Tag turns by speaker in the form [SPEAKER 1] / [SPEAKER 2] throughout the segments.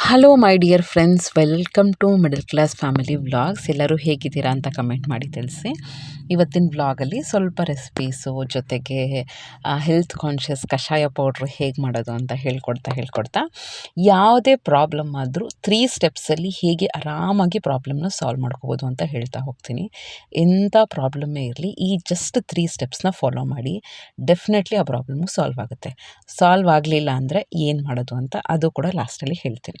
[SPEAKER 1] Hello my dear friends welcome to middle class family vlogs ಎಲ್ಲರೂ ಹೇಗಿದ್ದೀರಾ ಅಂತ comment ಮಾಡಿ ತಿಳಿಸಿ. ಇವತ್ತಿನ ವ್ಲಾಗಲ್ಲಿ ಸ್ವಲ್ಪ ರೆಸಿಪೀಸು ಜೊತೆಗೆ ಹೆಲ್ತ್ ಕಾನ್ಷಿಯಸ್ ಕಷಾಯ ಪೌಡ್ರ್ ಹೇಗೆ ಮಾಡೋದು ಅಂತ ಹೇಳ್ಕೊಡ್ತಾ ಹೇಳ್ಕೊಡ್ತಾ, ಯಾವುದೇ ಪ್ರಾಬ್ಲಮ್ ಆದರೂ ತ್ರೀ ಸ್ಟೆಪ್ಸಲ್ಲಿ ಹೇಗೆ ಆರಾಮಾಗಿ ಪ್ರಾಬ್ಲಮ್ನ ಸಾಲ್ವ್ ಮಾಡ್ಕೋಬೋದು ಅಂತ ಹೇಳ್ತಾ ಹೋಗ್ತೀನಿ. ಎಂಥ ಪ್ರಾಬ್ಲಮ್ಮೇ ಇರಲಿ, ಈ ಜಸ್ಟ್ ತ್ರೀ ಸ್ಟೆಪ್ಸ್ನ ಫಾಲೋ ಮಾಡಿ ಡೆಫಿನೆಟ್ಲಿ ಆ ಪ್ರಾಬ್ಲಮ್ಮು ಸಾಲ್ವ್ ಆಗುತ್ತೆ. ಸಾಲ್ವ್ ಆಗಲಿಲ್ಲ ಅಂದರೆ ಏನು ಮಾಡೋದು ಅಂತ ಅದು ಕೂಡ ಲಾಸ್ಟಲ್ಲಿ ಹೇಳ್ತೀನಿ.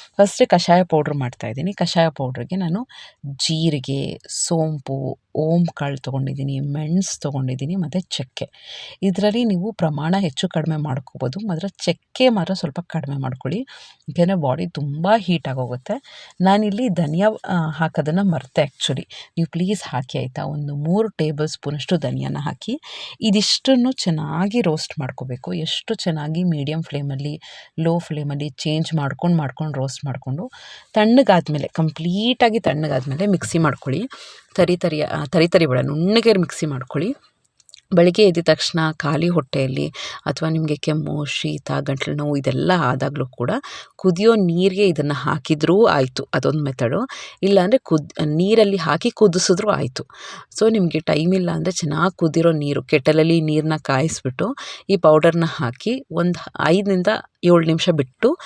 [SPEAKER 1] ಫಸ್ಟ್ ಕಷಾಯ ಪೌಡ್ರ್ ಮಾಡ್ತಾಯಿದ್ದೀನಿ ಕಷಾಯ ಪೌಡ್ರಿಗೆ ನಾನು ಜೀರಿಗೆ, ಸೋಂಪು ಓಮ್ ಕಾಳು ತೊಗೊಂಡಿದ್ದೀನಿ, ಮೆಣಸು ತೊಗೊಂಡಿದ್ದೀನಿ, ಮತ್ತು ಚಕ್ಕೆ. ಇದರಲ್ಲಿ ನೀವು ಪ್ರಮಾಣ ಹೆಚ್ಚು ಕಡಿಮೆ ಮಾಡ್ಕೋಬೋದು. ಮಾತ್ರ ಚಕ್ಕೆ ಮಾತ್ರ ಸ್ವಲ್ಪ ಕಡಿಮೆ ಮಾಡ್ಕೊಳ್ಳಿ. ಯಾಕೆಂದರೆ ಬಾಡಿ ತುಂಬ ಹೀಟ್ ಆಗೋಗುತ್ತೆ. ನಾನಿಲ್ಲಿ ಧನಿಯಾ ಹಾಕೋದನ್ನು ಮರೆತೆ ಆ್ಯಕ್ಚುಲಿ ನೀವು ಪ್ಲೀಸ್ ಹಾಕಿ ಆಯಿತಾ? ಒಂದು ಮೂರು ಟೇಬಲ್ ಸ್ಪೂನಷ್ಟು ಧನಿಯಾನ ಹಾಕಿ. ಇದಿಷ್ಟನ್ನು ಚೆನ್ನಾಗಿ ರೋಸ್ಟ್ ಮಾಡ್ಕೋಬೇಕು. ಎಷ್ಟು ಚೆನ್ನಾಗಿ ಮೀಡಿಯಮ್ ಫ್ಲೇಮಲ್ಲಿ ಲೋ ಫ್ಲೇಮಲ್ಲಿ ಚೇಂಜ್ ಮಾಡ್ಕೊಂಡು ಮಾಡ್ಕೊಂಡು ರೋಸ್ಟ್ ಮಾಡಿಕೊಂಡು ತಣ್ಣಗಾದಮೇಲೆ, ಕಂಪ್ಲೀಟಾಗಿ ತಣ್ಣಗಾದಮೇಲೆ ಮಿಕ್ಸಿ ಮಾಡ್ಕೊಳ್ಳಿ. ತರಿ ತರಿಯ ತರಿ ತರಿ ಬೇಡ, ನುಣ್ಣಗೆ ಮಿಕ್ಸಿ ಮಾಡ್ಕೊಳ್ಳಿ. ಬೆಳಗ್ಗೆ ಎದ್ದ ತಕ್ಷಣ ಖಾಲಿ ಹೊಟ್ಟೆಯಲ್ಲಿ ಅಥವಾ ನಿಮಗೆ ಕೆಮ್ಮು, ಶೀತ, ಗಂಟ್ಲು ನೋವು ಇದೆಲ್ಲ ಆದಾಗಲೂ ಕೂಡ ಕುದಿಯೋ ನೀರಿಗೆ ಇದನ್ನು ಹಾಕಿದರೂ ಆಯಿತು, ಅದೊಂದು ಮೆಥಡು. ಇಲ್ಲಾಂದರೆ ಕುದ್, ನೀರಲ್ಲಿ ಹಾಕಿ ಕುದಿಸಿದ್ರೂ ಆಯಿತು. ಸೊ, ನಿಮಗೆ ಟೈಮ್ ಇಲ್ಲ ಅಂದರೆ ಚೆನ್ನಾಗಿ ಕುದಿರೋ ನೀರು ಕೆಟಲಲ್ಲಿ ನೀರನ್ನ ಕಾಯಿಸ್ಬಿಟ್ಟು ಈ ಪೌಡರ್ನ ಹಾಕಿ ಒಂದು ಐದರಿಂದ ಏಳು ನಿಮಿಷ ಬಿಟ್ಟು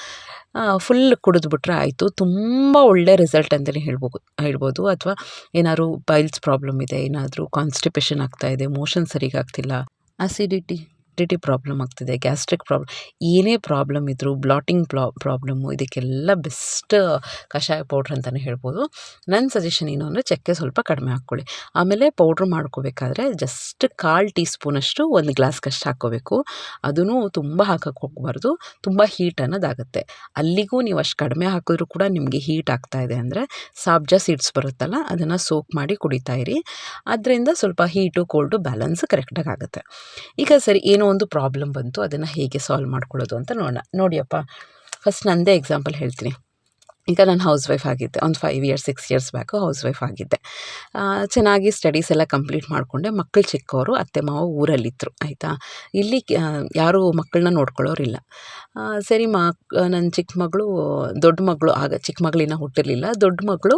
[SPEAKER 1] ಫುಲ್ ಕುಡಿದ್ಬಿಟ್ರೆ ಆಯಿತು. ತುಂಬ ಒಳ್ಳೆ ರಿಸಲ್ಟ್ ಅಂತಲೇ ಹೇಳ್ಬೋದು ಹೇಳ್ಬೋದು. ಅಥವಾ ಏನಾದರೂ ಬೈಲ್ಸ್ ಪ್ರಾಬ್ಲಮ್ ಇದೆ, ಏನಾದರೂ ಕಾನ್ಸ್ಟಿಪೇಷನ್ ಆಗ್ತಾಯಿದೆ ಮೋಷನ್ ಸರಿಗಾಗ್ತಿಲ್ಲ. ಆಸಿಡಿಟಿ ಅಸಿಡಿಟಿ ಪ್ರಾಬ್ಲಮ್ ಆಗ್ತಿದೆ, ಗ್ಯಾಸ್ಟ್ರಿಕ್ ಪ್ರಾಬ್ಲಮ್, ಏನೇ ಪ್ರಾಬ್ಲಮ್ ಇದ್ದರೂ ಬ್ಲಾಟಿಂಗ್ ಪ್ರಾಬ್ಲಮ್ಮು, ಇದಕ್ಕೆಲ್ಲ ಬೆಸ್ಟ್ ಕಷಾಯ ಪೌಡ್ರ್ ಅಂತಲೇ ಹೇಳ್ಬೋದು. ನನ್ನ ಸಜೆಷನ್ ಏನು ಅಂದರೆ ಚಕ್ಕೆ ಸ್ವಲ್ಪ ಕಡಿಮೆ ಹಾಕ್ಕೊಳ್ಳಿ. ಆಮೇಲೆ ಪೌಡ್ರ್ ಮಾಡ್ಕೋಬೇಕಾದ್ರೆ ಜಸ್ಟ್ ಕಾಲು ಟೀ ಸ್ಪೂನಷ್ಟು ಒಂದು ಗ್ಲಾಸ್ಗಷ್ಟು ಹಾಕ್ಕೋಬೇಕು. ಅದೂ ತುಂಬ ಹಾಕಕ್ಕೆ ಹೋಗಬಾರ್ದು. ತುಂಬ ಹೀಟ್ ಅನ್ನೋದಾಗುತ್ತೆ. ಅಲ್ಲಿಗೂ ನೀವು ಅಷ್ಟು ಕಡಿಮೆ ಹಾಕಿದ್ರೂ ಕೂಡ ನಿಮಗೆ ಹೀಟ್ ಆಗ್ತಾ ಇದೆ ಅಂದರೆ ಸಾಬ್ಜಾ ಸೀಡ್ಸ್ ಬರುತ್ತಲ್ಲ, ಅದನ್ನು ಸೋಕ್ ಮಾಡಿ ಕುಡಿತಾ ಇರಿ. ಅದರಿಂದ ಸ್ವಲ್ಪ ಹೀಟು, ಕೋಲ್ಡು ಬ್ಯಾಲೆನ್ಸ್ ಕರೆಕ್ಟಾಗಿ ಆಗುತ್ತೆ. ಈಗ ಸರಿ, ಏನೋ ಒಂದು ಪ್ರಾಬ್ಲಮ್ ಬಂತು ಅದನ್ನು ಹೇಗೆ ಸಾಲ್ವ್ ಮಾಡ್ಕೊಳ್ಳೋದು ಅಂತ ನೋಡೋಣ. ನೋಡಿಯಪ್ಪ ಫಸ್ಟ್ ನನ್ನದೇ ಎಕ್ಸಾಂಪಲ್ ಹೇಳ್ತೀನಿ. ಈಗ ನಾನು ಹೌಸ್ ವೈಫ್ ಆಗಿದ್ದೆ. ಒಂದು five years six years back housewife ಆಗಿದ್ದೆ. ಚೆನ್ನಾಗಿ ಸ್ಟಡೀಸ್ ಎಲ್ಲ ಕಂಪ್ಲೀಟ್ ಮಾಡಿಕೊಂಡೆ. ಮಕ್ಕಳು ಚಿಕ್ಕವರು, ಅತ್ತೆ, ಮಾವ ಊರಲ್ಲಿದ್ದರು ಆಯಿತಾ? ಇಲ್ಲಿ ಯಾರೂ ಮಕ್ಕಳನ್ನ ನೋಡ್ಕೊಳ್ಳೋರಿಲ್ಲ. ಸರಿ ಮಕ್ ನನ್ನ ಚಿಕ್ಕ ಮಗಳು, ದೊಡ್ಡ ಮಗಳು, ಆಗ ಚಿಕ್ಕ ಮಗಳಿನ ಹುಟ್ಟಿರಲಿಲ್ಲ. ದೊಡ್ಡ ಮಗಳು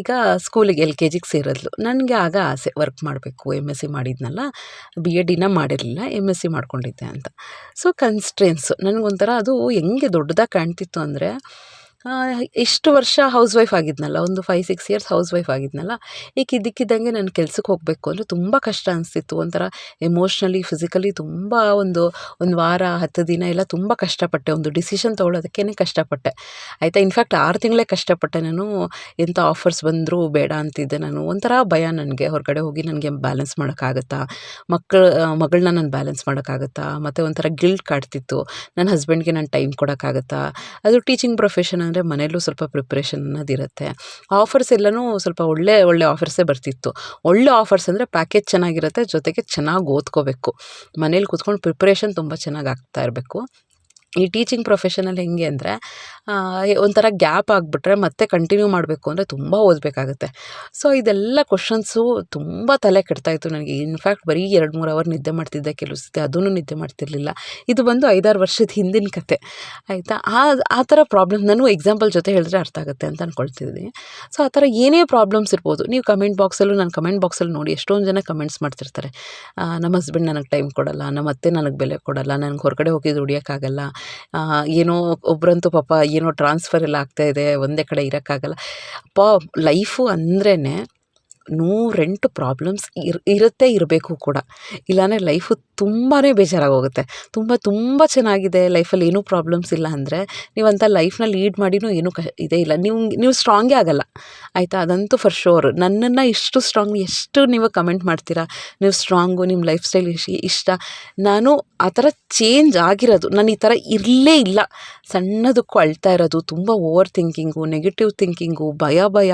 [SPEAKER 1] ಈಗ ಸ್ಕೂಲಿಗೆ ಎಲ್ ಕೆ ಜಿಗೆ ಸೇರಿದ್ಲು. ನನಗೆ ಆಗ ಆಸೆ ವರ್ಕ್ ಮಾಡಬೇಕು ಎಂ ಎಸ್ ಸಿ ಮಾಡಿದ್ನಲ್ಲ? ಬಿ ಎಡ್ ಡಿನ ಮಾಡಿರಲಿಲ್ಲ ಎಂ ಎಸ್ ಸಿ ಮಾಡ್ಕೊಂಡಿದ್ದೆ ಅಂತ. ಸೊ ಕನ್ಸ್ಟ್ರೆನ್ಸು ನನಗೊಂಥರ ಅದು ಹೆಂಗೆ ದೊಡ್ಡದಾಗಿ ಕಾಣ್ತಿತ್ತು ಅಂದರೆ ಇಷ್ಟು ವರ್ಷ ಹೌಸ್ ವೈಫ್ ಆಗಿದ್ನಲ್ಲ, ಒಂದು five six years housewife ಆಗಿದ್ನಲ್ಲ ಈಗ ಇದಕ್ಕಿದ್ದಂಗೆ ನಾನು ಕೆಲ್ಸಕ್ಕೆ ಹೋಗಬೇಕು ಅಂದರೆ ತುಂಬ ಕಷ್ಟ ಅನಿಸ್ತಿತ್ತು. ಒಂಥರ ಎಮೋಷ್ನಲಿ ಫಿಸಿಕಲಿ ತುಂಬ ಒಂದು ಒಂದು ವಾರ, ಹತ್ತು ದಿನ ಎಲ್ಲ ತುಂಬ ಕಷ್ಟಪಟ್ಟೆ. ಒಂದು ಡಿಸಿಷನ್ ತೊಗೊಳೋದಕ್ಕೇ ಕಷ್ಟಪಟ್ಟೆ. ಆಯಿತಾ? ಇನ್ಫ್ಯಾಕ್ಟ್ ಆರು ತಿಂಗಳೇ ಕಷ್ಟಪಟ್ಟೆ ನಾನು. ಎಂಥ ಆಫರ್ಸ್ ಬಂದರೂ ಬೇಡ ಅಂತಿದ್ದೆ ನಾನು. ಒಂಥರ ಭಯ ನನಗೆ. ಹೊರಗಡೆ ಹೋಗಿ ನನಗೆ ಬ್ಯಾಲೆನ್ಸ್ ಮಾಡೋಕ್ಕಾಗತ್ತಾ? ಮಕ್ಕಳು ಮಗಳನ್ನ ನಾನು ಬ್ಯಾಲೆನ್ಸ್ ಮಾಡೋಕ್ಕಾಗತ್ತಾ? ಮತ್ತು ಒಂಥರ ಗಿಲ್ಟ್ ಕಾಡ್ತಿತ್ತು. ನನ್ನ ಹಸ್ಬೆಂಡ್ಗೆ ನಾನು ಟೈಮ್ ಕೊಡೋಕ್ಕಾಗತ್ತಾ? ಅದು ಟೀಚಿಂಗ್ ಪ್ರೊಫೆಷನ್ ಅಂದರೆ ಮನೇಲೂ ಸ್ವಲ್ಪ ಪ್ರಿಪ್ರೇಷನ್ ಅನ್ನೋದಿರುತ್ತೆ ಆಫರ್ಸ್ ಎಲ್ಲನೂ ಸ್ವಲ್ಪ ಒಳ್ಳೆ ಒಳ್ಳೆ ಆಫರ್ಸೇ ಬರ್ತಿತ್ತು. ಒಳ್ಳೆ ಆಫರ್ಸ್ ಅಂದರೆ ಪ್ಯಾಕೇಜ್ ಚೆನ್ನಾಗಿರುತ್ತೆ, ಜೊತೆಗೆ ಚೆನ್ನಾಗಿ ಓದ್ಕೋಬೇಕು. ಮನೇಲಿ ಕೂತ್ಕೊಂಡು ಪ್ರಿಪ್ರೇಷನ್ ತುಂಬ ಚೆನ್ನಾಗಿ ಆಗ್ತಾ ಇರಬೇಕು. ಈ ಟೀಚಿಂಗ್ ಪ್ರೊಫೆಷನಲ್ಲಿ ಹೆಂಗೆ ಅಂದರೆ ಒಂಥರ ಗ್ಯಾಪ್ ಆಗಿಬಿಟ್ರೆ ಮತ್ತೆ ಕಂಟಿನ್ಯೂ ಮಾಡಬೇಕು ಅಂದರೆ ತುಂಬ ಓದಬೇಕಾಗುತ್ತೆ. ಸೊ ಇದೆಲ್ಲ ಕ್ವಶನ್ಸು ತುಂಬ ತಲೆ ಕೆಡ್ತಾಯಿತ್ತು ನನಗೆ. ಇನ್ಫ್ಯಾಕ್ಟ್ ಬರೀ ಎರಡು ಮೂರು ಅವರ್ ನಿದ್ದೆ ಮಾಡ್ತಿದ್ದೆ ಕೆಲವು ಸತಿ. ಅದೂ ನಿದ್ದೆ ಮಾಡ್ತಿರಲಿಲ್ಲ. ಇದು ಬಂದು ಐದಾರು ವರ್ಷದ ಹಿಂದಿನ ಕತೆ. ಆಯಿತಾ? ಆ ಆ ಥರ ಪ್ರಾಬ್ಲಮ್ ನಾನು ಎಕ್ಸಾಂಪಲ್ ಜೊತೆ ಹೇಳಿದ್ರೆ ಅರ್ಥ ಆಗುತ್ತೆ ಅಂತ ಅಂದ್ಕೊಳ್ತಿದ್ದೀನಿ ಸೊ ಆ ಥರ ಏನೇ ಪ್ರಾಬ್ಲಮ್ಸ್ ಇರ್ಬೋದು, ನೀವು ಕಮೆಂಟ್ ಬಾಕ್ಸಲ್ಲೂ ನಾನು ಕಮೆಂಟ್ ಬಾಕ್ಸಲ್ಲಿ ನೋಡಿ, ಎಷ್ಟೊಂದು ಜನ ಕಮೆಂಟ್ಸ್ ಮಾಡ್ತಿರ್ತಾರೆ. ನಮ್ಮ ಹಸ್ಬೆಂಡ್ ನನಗೆ ಟೈಮ್ ಕೊಡಲ್ಲ, ನಮ್ಮ ಅತ್ತೆ ನನಗೆ ಬೆಲೆ ಕೊಡಲ್ಲ, ನನಗೆ ಹೊರಗಡೆ ಹೋಗಿ ದುಡಿಯೋಕ್ಕಾಗಲ್ಲ ಏನೋ ಒಬ್ಬರಂತೂ ಪಾಪ ಏನೋ ಟ್ರಾನ್ಸ್ಫರ್ ಎಲ್ಲ ಆಗ್ತಾಯಿದೆ ಒಂದೇ ಕಡೆ ಇರೋಕ್ಕಾಗಲ್ಲ. ಪಾ ಲೈಫು ಅಂದ್ರೇ ನೂರೆಂಟು ಪ್ರಾಬ್ಲಮ್ಸ್ ಇರ್, ಇರುತ್ತೆ, ಇರಬೇಕು ಕೂಡ. ಇಲ್ಲಾಂದರೆ ಲೈಫು ತುಂಬಾ ಬೇಜಾರಾಗೋಗುತ್ತೆ. ತುಂಬ ತುಂಬ ಚೆನ್ನಾಗಿದೆ, ಲೈಫಲ್ಲಿ ಏನೂ ಪ್ರಾಬ್ಲಮ್ಸ್ ಇಲ್ಲ ಅಂದರೆ ನೀವಂಥ ಲೈಫ್ನ ಲೀಡ್ ಮಾಡಿನೂ ಏನೂ ಕ, ಇದೇ ಇಲ್ಲ. ನೀವು ನೀವು ಸ್ಟ್ರಾಂಗೇ ಆಗೋಲ್ಲ. ಆಯಿತಾ? ಅದಂತೂ ಫರ್ ಶೋರ್ ನನ್ನನ್ನು ಇಷ್ಟು ಸ್ಟ್ರಾಂಗ್, ಎಷ್ಟು ನೀವು ಕಮೆಂಟ್ ಮಾಡ್ತೀರಾ? ನೀವು ಸ್ಟ್ರಾಂಗು, ನಿಮ್ಮ ಲೈಫ್ ಸ್ಟೈಲ್ ಇಷ್ಟ. ನಾನು ಆ ಥರ ಚೇಂಜ್ ಆಗಿರೋದು. ನಾನು ಈ ಥರ ಇರಲೇ ಇಲ್ಲ. ಸಣ್ಣದಕ್ಕೂ ಅಳ್ತಾ ಇರೋದು. ತುಂಬ ಓವರ್ ಥಿಂಕಿಂಗು, ನೆಗೆಟಿವ್ ಥಿಂಕಿಂಗು, ಭಯ ಭಯ.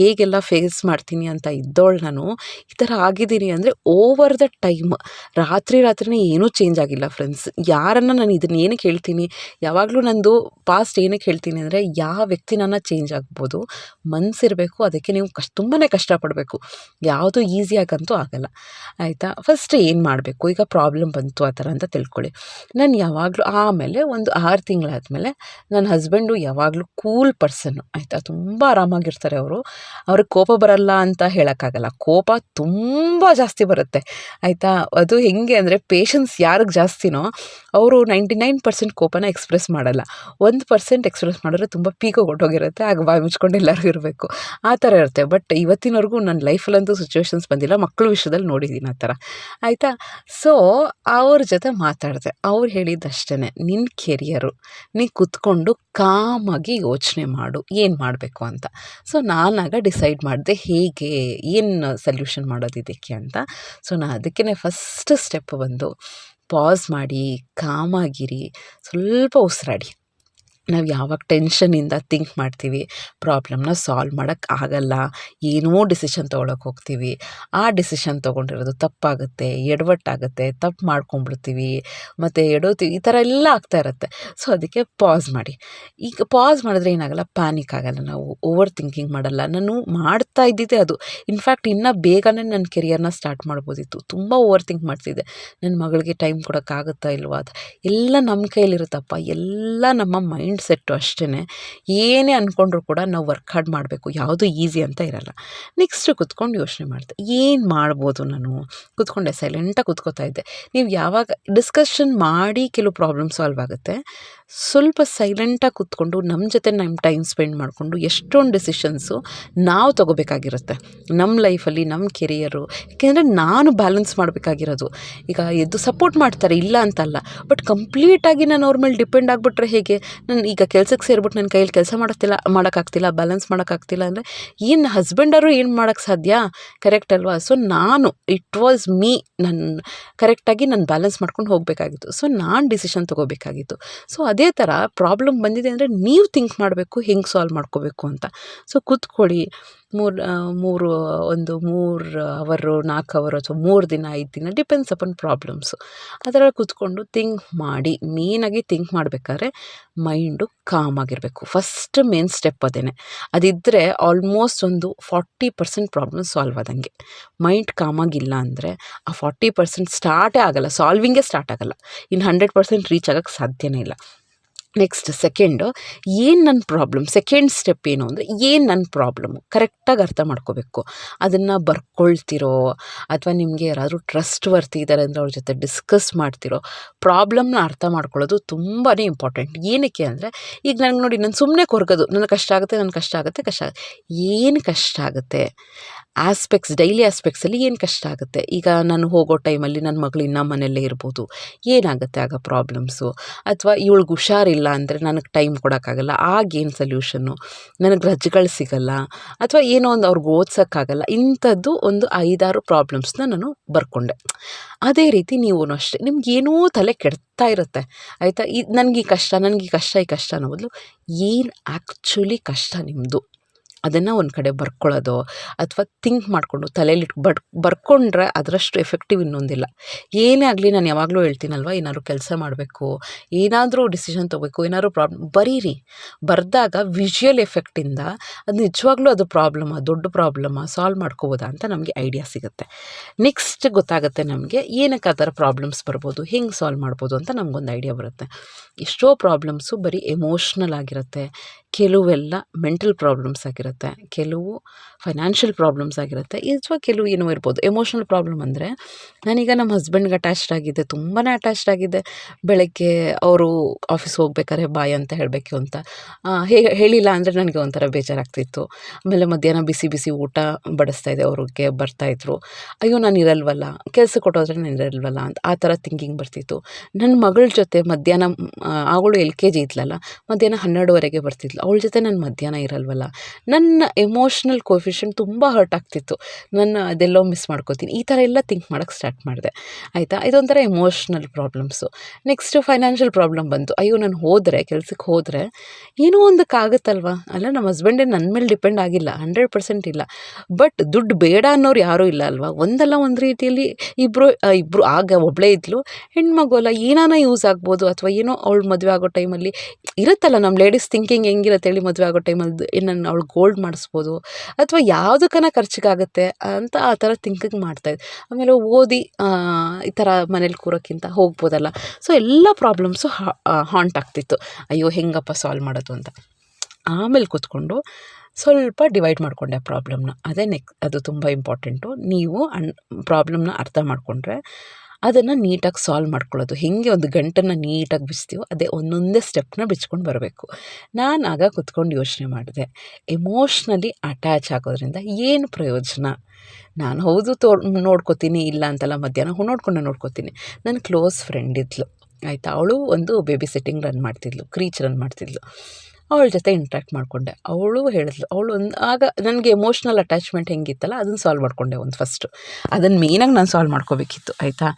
[SPEAKER 1] ಹೇಗೆಲ್ಲ ಫೇಸ್ ಮಾಡ್ತೀನಿ ಅಂತ ಅಂತ ಇದ್ದೋಳು ನಾನು, ಈ ಥರ ಆಗಿದ್ದೀನಿ ಅಂದರೆ ಓವರ್ ದ ಟೈಮ್ ರಾತ್ರಿ ರಾತ್ರಿನೇ ಏನೂ ಚೇಂಜ್ ಆಗಿಲ್ಲ ಫ್ರೆಂಡ್ಸ್ ಯಾರನ್ನು ನಾನು ಇದನ್ನ ಏನಕ್ಕೆ ಹೇಳ್ತೀನಿ ಯಾವಾಗಲೂ ನಂದು ಪಾಸ್ಟ್ ಏನಕ್ಕೆ ಹೇಳ್ತೀನಿ ಅಂದರೆ ಯಾವ ವ್ಯಕ್ತಿ ನನ್ನ ಚೇಂಜ್ ಆಗ್ಬೋದು ಮನಸ್ಸಿರಬೇಕು ಅದಕ್ಕೆ ನೀವು ಕಷ್ಟ ತುಂಬಾ ಕಷ್ಟಪಡಬೇಕು. ಯಾವುದು ಈಸಿಯಾಗಂತೂ ಆಗಲ್ಲ. ಆಯಿತಾ? ಫಸ್ಟ್ ಏನು ಮಾಡಬೇಕು? ಈಗ ಪ್ರಾಬ್ಲಮ್ ಬಂತು ಆ ಥರ ಅಂತ ತಿಳ್ಕೊಳ್ಳಿ. ನಾನು ಯಾವಾಗಲೂ ಆಮೇಲೆ ಒಂದು ಆರು ತಿಂಗಳಾದಮೇಲೆ ನನ್ನ ಹಸ್ಬೆಂಡು ಯಾವಾಗಲೂ ಕೂಲ್ ಪರ್ಸನ್ನು ಆಯಿತಾ? ತುಂಬ ಆರಾಮಾಗಿರ್ತಾರೆ ಅವರು. ಅವ್ರಿಗೆ ಕೋಪ ಬರಲ್ಲ ಅಂತ ಹೇಳೋಕ್ಕಾಗಲ್ಲ. ಕೋಪ ತುಂಬ ಜಾಸ್ತಿ ಬರುತ್ತೆ. ಆಯಿತಾ? ಅದು ಹೆಂಗೆ ಅಂದರೆ ಪೇಷನ್ಸ್ ಯಾರಿಗೆ ಜಾಸ್ತಿನೋ ಅವರು ನೈಂಟಿ ನೈನ್ ಪರ್ಸೆಂಟ್ ಕೋಪನ ಎಕ್ಸ್ಪ್ರೆಸ್ ಮಾಡಲ್ಲ. ಒಂದು ಪರ್ಸೆಂಟ್ ಎಕ್ಸ್ಪ್ರೆಸ್ ಮಾಡಿದ್ರೆ ತುಂಬ ಪೀಕೋ ಕೊಟ್ಟೋಗಿರುತ್ತೆ. ಆಗ ಬಾಯಿ ಮುಚ್ಕೊಂಡು ಎಲ್ಲರೂ ಇರಬೇಕು. ಆ ಥರ ಇರುತ್ತೆ. ಬಟ್ ಇವತ್ತಿನವರೆಗೂ ನನ್ನ ಲೈಫಲ್ಲಂತೂ ಸಿಚುವೇಶನ್ಸ್ ಬಂದಿಲ್ಲ. ಮಕ್ಕಳು ವಿಷಯದಲ್ಲಿ ನೋಡಿದ್ದೀನಿ ಆ ಥರ. ಆಯಿತಾ? ಸೊ ಅವ್ರ ಜೊತೆ ಮಾತಾಡಿದೆ. ಅವ್ರು ಹೇಳಿದ್ದಷ್ಟೇ ನಿನ್ನ ಕೆರಿಯರು ನೀ ಕುತ್ಕೊಂಡು ಕಾಮಾಗಿ ಯೋಚನೆ ಮಾಡು, ಏನು ಮಾಡಬೇಕು ಅಂತ. ಸೊ ನಾನಾಗ ಡಿಸೈಡ್ ಮಾಡಿದೆ ಹೇಗೆ, ಏನು ಸಲ್ಯೂಷನ್ ಮಾಡೋದು ಇದಕ್ಕೆ ಅಂತ. ಸೊ ನಾನು ಅದಕ್ಕೇ ಫಸ್ಟ್ ಸ್ಟೆಪ್ ಬಂದು ಪಾಸ್ ಮಾಡಿ, ಕಾಮಾಗಿರಿ, ಸ್ವಲ್ಪ ಉಸಿರಾಡಿ. ನಾವು ಯಾವಾಗ ಟೆನ್ಷನಿಂದ ಥಿಂಕ್ ಮಾಡ್ತೀವಿ ಪ್ರಾಬ್ಲಮ್ನ ಸಾಲ್ವ್ ಮಾಡೋಕ್ಕೆ ಆಗಲ್ಲ, ಏನೋ ಡಿಸಿಷನ್ ತೊಗೊಳಕ್ಕೆ ಹೋಗ್ತೀವಿ. ಆ ಡಿಸಿಷನ್ ತೊಗೊಂಡಿರೋದು ತಪ್ಪಾಗುತ್ತೆ, ಎಡವಟ್ಟಾಗುತ್ತೆ, ತಪ್ಪು ಮಾಡ್ಕೊಂಡ್ಬಿಡ್ತೀವಿ ಮತ್ತು ಎಡೋತೀವಿ ಈ ಥರ ಎಲ್ಲ ಆಗ್ತಾ ಇರುತ್ತೆ. ಸೊ ಅದಕ್ಕೆ ಪಾಸ್ ಮಾಡಿ. ಈಗ ಪಾಸ್ ಮಾಡಿದ್ರೆ ಏನಾಗಲ್ಲ ಪ್ಯಾನಿಕ್ ಆಗಲ್ಲ ನಾವು ಓವರ್ ಥಿಂಕಿಂಗ್ ಮಾಡಲ್ಲ. ನಾನು ಮಾಡ್ತಾ ಇದ್ದಿದ್ದೆ ಅದು. ಇನ್ಫ್ಯಾಕ್ಟ್ ಇನ್ನೂ ಬೇಗನೆ ನನ್ನ ಕೆರಿಯರ್ನ ಸ್ಟಾರ್ಟ್ ಮಾಡ್ಬೋದಿತ್ತು. ತುಂಬ ಓವರ್ ಥಿಂಕ್ ಮಾಡ್ತಿದ್ದೆ. ನನ್ನ ಮಗಳಿಗೆ ಟೈಮ್ ಕೊಡೋಕ್ಕಾಗುತ್ತಾ ಇಲ್ವಾ ಅದು ಎಲ್ಲ ನಮ್ಮ ಕೈಲಿರುತ್ತಪ್ಪ. ಎಲ್ಲ ನಮ್ಮ ಮೈಂಡ್ ಸೆಟ್ಟು ಅಷ್ಟೇ ಏನೇ ಅಂದ್ಕೊಂಡ್ರು ಕೂಡ ನಾವು ವರ್ಕ್ ಹಾರ್ಡ್ ಮಾಡಬೇಕು. ಯಾವುದು ಈಸಿ ಅಂತ ಇರಲ್ಲ. ನೆಕ್ಸ್ಟ್ ಕುತ್ಕೊಂಡು ಯೋಚನೆ ಮಾಡಿದೆ. ಏನು ಮಾಡ್ಬೋದು ನಾನು? ಕುತ್ಕೊಂಡೆ ಸೈಲೆಂಟಾಗಿ ಕುತ್ಕೋತಾ ಇದ್ದೆ. ನೀವು ಯಾವಾಗ ಡಿಸ್ಕಷನ್ ಮಾಡಿ ಕೆಲವು ಪ್ರಾಬ್ಲಮ್ ಸಾಲ್ವ್ ಆಗುತ್ತೆ. ಸ್ವಲ್ಪ ಸೈಲೆಂಟಾಗಿ ಕೂತ್ಕೊಂಡು ನಮ್ಮ ಜೊತೆ ನಮ್ಮ ಟೈಮ್ ಸ್ಪೆಂಡ್ ಮಾಡಿಕೊಂಡು ಎಷ್ಟೊಂದು ಡಿಸಿಷನ್ಸು ನಾವು ತೊಗೋಬೇಕಾಗಿರುತ್ತೆ. ನಮ್ಮ ಲೈಫಲ್ಲಿ ನಮ್ಮ ಕೆರಿಯರು ಯಾಕೆಂದರೆ ನಾನು ಬ್ಯಾಲೆನ್ಸ್ ಮಾಡಬೇಕಾಗಿರೋದು. ಈಗ ಎದ್ದು ಸಪೋರ್ಟ್ ಮಾಡ್ತಾರೆ, ಇಲ್ಲ ಅಂತಲ್ಲ. ಬಟ್ ಕಂಪ್ಲೀಟಾಗಿ ನಾನು ಅವ್ರ ಮೇಲೆ ಡಿಪೆಂಡ್ ಆಗಿಬಿಟ್ರೆ ಹೇಗೆ? ನಾನು ಈಗ ಕೆಲಸಕ್ಕೆ ಸೇರಿಬಿಟ್ಟು ನನ್ನ ಕೈಯಲ್ಲಿ ಕೆಲಸ ಮಾಡೋತ್ತಿಲ್ಲ, ಮಾಡೋಕ್ಕಾಗ್ತಿಲ್ಲ ಬ್ಯಾಲೆನ್ಸ್ ಮಾಡೋಕ್ಕಾಗ್ತಿಲ್ಲ ಅಂದರೆ ಏನು ಹಸ್ಬೆಂಡರು ಏನು ಮಾಡೋಕ್ಕೆ ಸಾಧ್ಯ? ಕರೆಕ್ಟ್ ಅಲ್ವಾ? ಸೊ ನಾನು ಇಟ್ ವಾಸ್ ಮೀ ನನ್ನ ಕರೆಕ್ಟಾಗಿ ನಾನು ಬ್ಯಾಲೆನ್ಸ್ ಮಾಡ್ಕೊಂಡು ಹೋಗಬೇಕಾಗಿತ್ತು. ಸೊ ನಾನು ಡಿಸಿಷನ್ ತೊಗೋಬೇಕಾಗಿತ್ತು. ಸೊ ಅದೇ ಥರ ಪ್ರಾಬ್ಲಮ್ ಬಂದಿದೆ ಅಂದರೆ ನೀವು ಥಿಂಕ್ ಮಾಡಬೇಕು, ಹೆಂಗೆ ಸಾಲ್ವ್ ಮಾಡ್ಕೋಬೇಕು ಅಂತ. ಸೊ ಕೂತ್ಕೊಳ್ಳಿ, ಮೂರು ಮೂರು, ಒಂದು ಮೂರು ಅವರು, ನಾಲ್ಕು ಅವರು ಅಥವಾ ಮೂರು ದಿನ, ಐದು ದಿನ ಡಿಪೆಂಡ್ಸ್ ಅಪಾನ್ ಪ್ರಾಬ್ಲಮ್ಸು ಅದರ ಕೂತ್ಕೊಂಡು ಥಿಂಕ್ ಮಾಡಿ ಮೇನಾಗಿ ಥಿಂಕ್ ಮಾಡಬೇಕಾದ್ರೆ ಮೈಂಡು ಕಾಮ್ ಆಗಿರಬೇಕು. ಫಸ್ಟ್ ಮೇನ್ ಸ್ಟೆಪ್ ಅದೇ ಅದಿದ್ದರೆ ಆಲ್ಮೋಸ್ಟ್ ಒಂದು ಫಾರ್ಟಿ ಪರ್ಸೆಂಟ್ ಪ್ರಾಬ್ಲಮ್ ಸಾಲ್ವ್ ಆದಂಗೆ. ಮೈಂಡ್ ಕಾಮಾಗಿಲ್ಲ ಅಂದರೆ ಆ ಫಾರ್ಟಿ ಪರ್ಸೆಂಟ್ ಸ್ಟಾರ್ಟೇ ಆಗಲ್ಲ ಸಾಲ್ವಿಂಗೇ ಸ್ಟಾರ್ಟ್ ಆಗಲ್ಲ. ಇನ್ನು ಹಂಡ್ರೆಡ್ ಪರ್ಸೆಂಟ್ ರೀಚ್ ಆಗೋಕ್ಕೆ ಸಾಧ್ಯನೇ ಇಲ್ಲ. ನೆಕ್ಸ್ಟ್ ಸೆಕೆಂಡು ಏನು ನನ್ನ ಪ್ರಾಬ್ಲಮ್ ಸೆಕೆಂಡ್ ಸ್ಟೆಪ್ ಏನು ಅಂದರೆ ಏನು ನನ್ನ ಪ್ರಾಬ್ಲಮ್ಮು ಕರೆಕ್ಟಾಗಿ ಅರ್ಥ ಮಾಡ್ಕೋಬೇಕು. ಅದನ್ನು ಬರ್ಕೊಳ್ತಿರೋ ಅಥವಾ ನಿಮಗೆ ಯಾರಾದರೂ ಟ್ರಸ್ಟ್ ವರ್ತಿ ಇದ್ದಾರೆ ಅಂದರೆ ಅವ್ರ ಜೊತೆ ಡಿಸ್ಕಸ್ ಮಾಡ್ತಿರೋ ಪ್ರಾಬ್ಲಮ್ನ ಅರ್ಥ ಮಾಡ್ಕೊಳ್ಳೋದು ತುಂಬಾ ಇಂಪಾರ್ಟೆಂಟ್ ಏನಕ್ಕೆ ಅಂದರೆ, ಈಗ ನನಗೆ ನೋಡಿ ನಾನು ಸುಮ್ಮನೆ ಕೊರಗೋದು. ನನಗೆ ಕಷ್ಟ ಆಗುತ್ತೆ, ನನಗೆ ಕಷ್ಟ ಆಗುತ್ತೆ, ಕಷ್ಟ ಏನು ಕಷ್ಟ ಆಗುತ್ತೆ? ಆಸ್ಪೆಕ್ಟ್ಸ್ ಡೈಲಿ ಆಸ್ಪೆಕ್ಟ್ಸಲ್ಲಿ ಏನು ಕಷ್ಟ ಆಗುತ್ತೆ? ಈಗ ನಾನು ಹೋಗೋ ಟೈಮಲ್ಲಿ ನನ್ನ ಮಗಳು ಇನ್ನೂ ಮನೆಯಲ್ಲೇ ಇರ್ಬೋದು. ಏನಾಗುತ್ತೆ ಆಗ ಪ್ರಾಬ್ಲಮ್ಸು ಅಥವಾ ಇವಳಿಗೆ ಹುಷಾರಿಲ್ಲ ಅಂದರೆ ನನಗೆ ಟೈಮ್ ಕೊಡೋಕ್ಕಾಗಲ್ಲ. ಆಗೇನು ಸೊಲ್ಯೂಷನ್ನು ನನಗೆ ರಜೆಗಳು ಸಿಗಲ್ಲ ಅಥವಾ ಏನೋ ಒಂದು ಅವ್ರಿಗೆ ಓದ್ಸೋಕ್ಕಾಗಲ್ಲ. ಇಂಥದ್ದು ಒಂದು ಐದಾರು ಪ್ರಾಬ್ಲಮ್ಸ್ನ ನಾನು ಬರ್ಕೊಂಡೆ. ಅದೇ ರೀತಿ ನೀವೂ ಅಷ್ಟೇ. ನಿಮ್ಗೇನೂ ತಲೆ ಕೆಡ್ತಾ ಇರುತ್ತೆ. ಆಯಿತಾ? ಈ ನನಗೆ ಈ ಕಷ್ಟ, ನನಗೆ ಈ ಕಷ್ಟ ಈ ಕಷ್ಟ ಅನ್ನೋ ಬದಲು ಏನು ಆ್ಯಕ್ಚುಲಿ ಕಷ್ಟ ನಿಮ್ಮದು ಅದನ್ನು ಒಂದು ಕಡೆ ಬರ್ಕೊಳ್ಳೋದು ಅಥವಾ ಥಿಂಕ್ ಮಾಡಿಕೊಂಡು ತಲೆಯಲ್ಲಿಟ್ಟು ಬಡ್ ಬರ್ಕೊಂಡ್ರೆ ಅದರಷ್ಟು ಎಫೆಕ್ಟಿವ್ ಇನ್ನೊಂದಿಲ್ಲ. ಏನೇ ಆಗಲಿ ನಾನು ಯಾವಾಗಲೂ ಹೇಳ್ತೀನಲ್ವ, ಏನಾದರೂ ಕೆಲಸ ಮಾಡಬೇಕು, ಏನಾದರೂ ಡಿಸಿಷನ್ ತೊಗೋಬೇಕು, ಏನಾದರೂ ಪ್ರಾಬ್ಲಮ್ ಬರೀರಿ. ಬರೆದಾಗ ವಿಷುವಲ್ ಎಫೆಕ್ಟಿಂದ ಅದು ನಿಜವಾಗ್ಲೂ ಅದು ಪ್ರಾಬ್ಲಮ್ ದೊಡ್ಡ ಪ್ರಾಬ್ಲಮ್ ಸಾಲ್ವ್ ಮಾಡ್ಕೋಬೋದಾ ಅಂತ ನಮಗೆ ಐಡಿಯಾ ಸಿಗುತ್ತೆ. ನೆಕ್ಸ್ಟ್ ಗೊತ್ತಾಗುತ್ತೆ ನಮಗೆ ಏನಕ್ಕೆ ಆ ಥರ ಪ್ರಾಬ್ಲಮ್ಸ್ ಬರ್ಬೋದು, ಹೆಂಗೆ ಸಾಲ್ವ್ ಮಾಡ್ಬೋದು ಅಂತ ನಮಗೊಂದು ಐಡಿಯಾ ಬರುತ್ತೆ. ಎಷ್ಟೋ ಪ್ರಾಬ್ಲಮ್ಸು ಬರೀ ಎಮೋಷ್ನಲ್ ಆಗಿರುತ್ತೆ, ಕೆಲವೆಲ್ಲ ಮೆಂಟಲ್ ಪ್ರಾಬ್ಲಮ್ಸ್ ಆಗಿರುತ್ತೆ. ಕೆಲವು ಫೈನಾನ್ಷಿಯಲ್ ಪ್ರಾಬ್ಲಮ್ಸ್ ಆಗಿರುತ್ತೆ. ಅಥವಾ ಕೆಲವು ಏನೋ ಇರ್ಬೋದು. ಎಮೋಷ್ನಲ್ ಪ್ರಾಬ್ಲಮ್ ಅಂದರೆ, ನಾನೀಗ ನಮ್ಮ ಹಸ್ಬೆಂಡ್ಗೆ ಅಟ್ಯಾಚ್ಡ್ ಆಗಿದ್ದೆ ತುಂಬಾ ಅಟ್ಯಾಚ್ಡ್ ಆಗಿದ್ದೆ. ಬೆಳಗ್ಗೆ ಅವರು ಆಫೀಸ್ ಹೋಗ್ಬೇಕಾದ್ರೆ ಬಾಯ್ ಅಂತ ಹೇಳಬೇಕು ಅಂತ. ಹೇಗೆ ಹೇಳಿಲ್ಲ ಅಂದರೆ ನನಗೆ ಒಂಥರ ಬೇಜಾರಾಗ್ತಿತ್ತು. ಆಮೇಲೆ ಮಧ್ಯಾಹ್ನ ಬಿಸಿ ಬಿಸಿ ಊಟ ಬಡಿಸ್ತಾಯಿದ್ದೆ ಅವ್ರಿಗೆ ಬರ್ತಾಯಿದ್ರು ಅಯ್ಯೋ, ನಾನು ಇರಲ್ವಲ್ಲ. ಕೆಲಸ ಕೊಟ್ಟೋದ್ರೆ ನಾನು ಇರಲ್ವಲ್ಲ ಅಂತ ಆ ಥರ ಥಿಂಕಿಂಗ್ ಬರ್ತಿತ್ತು. ನನ್ನ ಮಗಳ ಜೊತೆ ಮಧ್ಯಾಹ್ನ ಅವಳು ಎಲ್ ಕೆ ಜಿ ಇದ್ಲಲ್ಲ, ಮಧ್ಯಾಹ್ನ ಹನ್ನೆರಡುವರೆಗೆ ಬರ್ತಿದ್ಲು. ಅವಳ ಜೊತೆ ನಾನು ಮಧ್ಯಾಹ್ನ ಇರಲ್ವಲ್ಲ. ನನ್ನ ಎಮೋಷ್ನಲ್ ಕೊಫಿಷನ್ ತುಂಬ ಹರ್ಟ್ ಆಗ್ತಿತ್ತು. ನನ್ನ ಅದೆಲ್ಲೋ ಮಿಸ್ ಮಾಡ್ಕೋತೀನಿ. ಈ ಥರ ಎಲ್ಲ ಥಿಂಕ್ ಮಾಡೋಕ್ಕೆ ಸ್ಟಾರ್ಟ್ ಮಾಡಿದೆ. ಆಯಿತಾ? ಇದೊಂಥರ emotional problems next financial problem ಬಂತು. ಅಯ್ಯೋ, ನಾನು ಹೋದರೆ ಕೆಲ್ಸಕ್ಕೆ ಹೋದರೆ ಏನೋ ಒಂದಕ್ಕಾಗುತ್ತಲ್ವ? ಅಲ್ಲ ನಮ್ಮ ಹಸ್ಬೆಂಡೇ ನನ್ನ ಮೇಲೆ ಡಿಪೆಂಡ್ ಆಗಿಲ್ಲ. ಹಂಡ್ರೆಡ್ ಪರ್ಸೆಂಟ್ ಇಲ್ಲ. ಬಟ್ ದುಡ್ಡು ಬೇಡ ಅನ್ನೋರು ಯಾರೂ ಇಲ್ಲ ಅಲ್ವಾ? ಒಂದಲ್ಲ ಒಂದು ರೀತಿಯಲ್ಲಿ ಇಬ್ಬರು ಇಬ್ಬರು ಆಗ ಒಬ್ಬಳೇ ಇದ್ಲು. ಹೆಣ್ಮಗು ಅಲ್ಲ, ಏನಾನ ಯೂಸ್ ಆಗ್ಬೋದು ಅಥವಾ ಏನೋ ಅವಳು ಮದುವೆ ಆಗೋ ಟೈಮಲ್ಲಿ ಇರುತ್ತಲ್ಲ ನಮ್ಮ ಲೇಡೀಸ್ ಥಿಂಕಿಂಗ್ ಹೆಂಗಿರುತ್ತೆ ಹೇಳಿ ಮದುವೆ ಆಗೋ ಟೈಮಲ್ಲಿ ಏನನ್ನ ಅವಳು ಗೋಲ್ಡ್ ಮಾಡಿಸ್ಬೋದು ಅಥವಾ ಯಾವುದಕ್ಕನ ಖರ್ಚಿಗಾಗುತ್ತೆ ಅಂತ ಆ ಥರ ಥಿಂಕಿಂಗ್ ಮಾಡ್ತಾಯಿದ್ದೆ ಆಮೇಲೆ ಓದಿ ಈ ಥರ ಮನೇಲಿ ಕೂರೋಕ್ಕಿಂತ ಹೋಗ್ಬೋದಲ್ಲ. ಸೊ ಎಲ್ಲ ಪ್ರಾಬ್ಲಮ್ಸು ಹಾಂಟ್ ಆಗ್ತಿತ್ತು. ಅಯ್ಯೋ, ಹೆಂಗಪ್ಪ ಸಾಲ್ವ್ ಮಾಡೋದು ಅಂತ. ಆಮೇಲೆ ಕೂತ್ಕೊಂಡು ಸ್ವಲ್ಪ ಡಿವೈಡ್ ಮಾಡಿಕೊಂಡೆ ಪ್ರಾಬ್ಲಮ್ನ ಅದೇ ನೆಕ್ ಅದು ತುಂಬ ಇಂಪಾರ್ಟೆಂಟು ನೀವು ಅನ್ ಪ್ರಾಬ್ಲಮ್ನ ಅರ್ಥ ಮಾಡಿಕೊಂಡ್ರೆ ಅದನ್ನು ನೀಟಾಗಿ ಸಾಲ್ವ್ ಮಾಡ್ಕೊಳ್ಳೋದು. ಹೇಗೆ ಒಂದು ಗಂಟನ್ನು ನೀಟಾಗಿ ಬಿಚ್ತೀವೋ ಅದೇ ಒಂದೊಂದೇ ಸ್ಟೆಪ್ನ ಬಿಚ್ಕೊಂಡು ಬರಬೇಕು. ನಾನು ಆಗ ಕುತ್ಕೊಂಡು ಯೋಚನೆ ಮಾಡಿದೆ. ಎಮೋಷ್ನಲಿ ಅಟ್ಯಾಚ್ ಆಗೋದ್ರಿಂದ ಏನು ಪ್ರಯೋಜನ? ನಾನು ಹೌದು ತೋ, ನೋಡ್ಕೋತೀನಿ, ಇಲ್ಲ ಅಂತಲ್ಲ ಮಧ್ಯಾಹ್ನ ನೋಡ್ಕೊಂಡು ನೋಡ್ಕೋತೀನಿ. ನನ್ನ ಕ್ಲೋಸ್ ಫ್ರೆಂಡ್ ಇದ್ಲು. ಆಯಿತಾ? ಅವಳು ಒಂದು ಬೇಬಿ ಸಿಟ್ಟಿಂಗ್ ರನ್ ಮಾಡ್ತಿದ್ಲು ಕ್ರೀಚ್ ರನ್ ಮಾಡ್ತಿದ್ಲು. ಅವಳ ಜೊತೆ ಇಂಟ್ರ್ಯಾಕ್ಟ್ ಮಾಡಿಕೊಂಡೆ. ಅವಳು ಹೇಳಿದ್ಲು, ಅವಳು ಒಂದು, ಆಗ ನನಗೆ ಎಮೋಷ್ನಲ್ ಅಟ್ಯಾಚ್ಮೆಂಟ್ ಹೆಂಗಿತ್ತಲ್ಲ, ಅದನ್ನು ಸಾಲ್ವ್ ಮಾಡಿಕೊಂಡೆ ಒಂದು ಫಸ್ಟು ಅದನ್ನು ಮೇನಾಗಿ ನಾನು ಸಾಲ್ವ್ ಮಾಡ್ಕೋಬೇಕಿತ್ತು, ಆಯಿತಾ?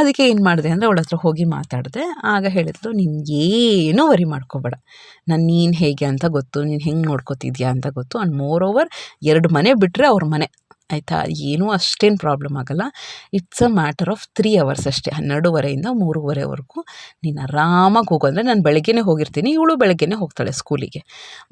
[SPEAKER 1] ಅದಕ್ಕೆ ಏನು ಮಾಡಿದೆ ಅಂದರೆ ಅವಳ ಹತ್ರ ಹೋಗಿ ಮಾತಾಡಿದೆ. ಆಗ ಹೇಳಿದ್ಲು ನಿನಗೇನೂ ವರಿ ಮಾಡ್ಕೋಬೇಡ. ನಾನು ನೀನು ಹೇಗೆ ಅಂತ ಗೊತ್ತು, ನೀನು ಹೆಂಗೆ ನೋಡ್ಕೋತಿದ್ಯಾ ಅಂತ ಗೊತ್ತು. ಆ್ಯಂಡ್ ಮೋರ್ ಓವರ್ ಎರಡು ಮನೆ ಬಿಟ್ಟರೆ ಅವ್ರ ಮನೆ. ಆಯಿತಾ? ಏನೂ ಅಷ್ಟೇನು ಪ್ರಾಬ್ಲಮ್ ಆಗೋಲ್ಲ. It's a matter of three hours ಅಷ್ಟೇ. ಹನ್ನೆರಡೂವರೆಯಿಂದ ಮೂರುವರೆವರೆಗೂ ನೀನು ಆರಾಮಾಗಿ ಹೋಗು. ಅಂದರೆ ನಾನು ಬೆಳಗ್ಗೆನೇ ಹೋಗಿರ್ತೀನಿ. ಇವಳು ಬೆಳಗ್ಗೆನೇ ಹೋಗ್ತಾಳೆ ಸ್ಕೂಲಿಗೆ.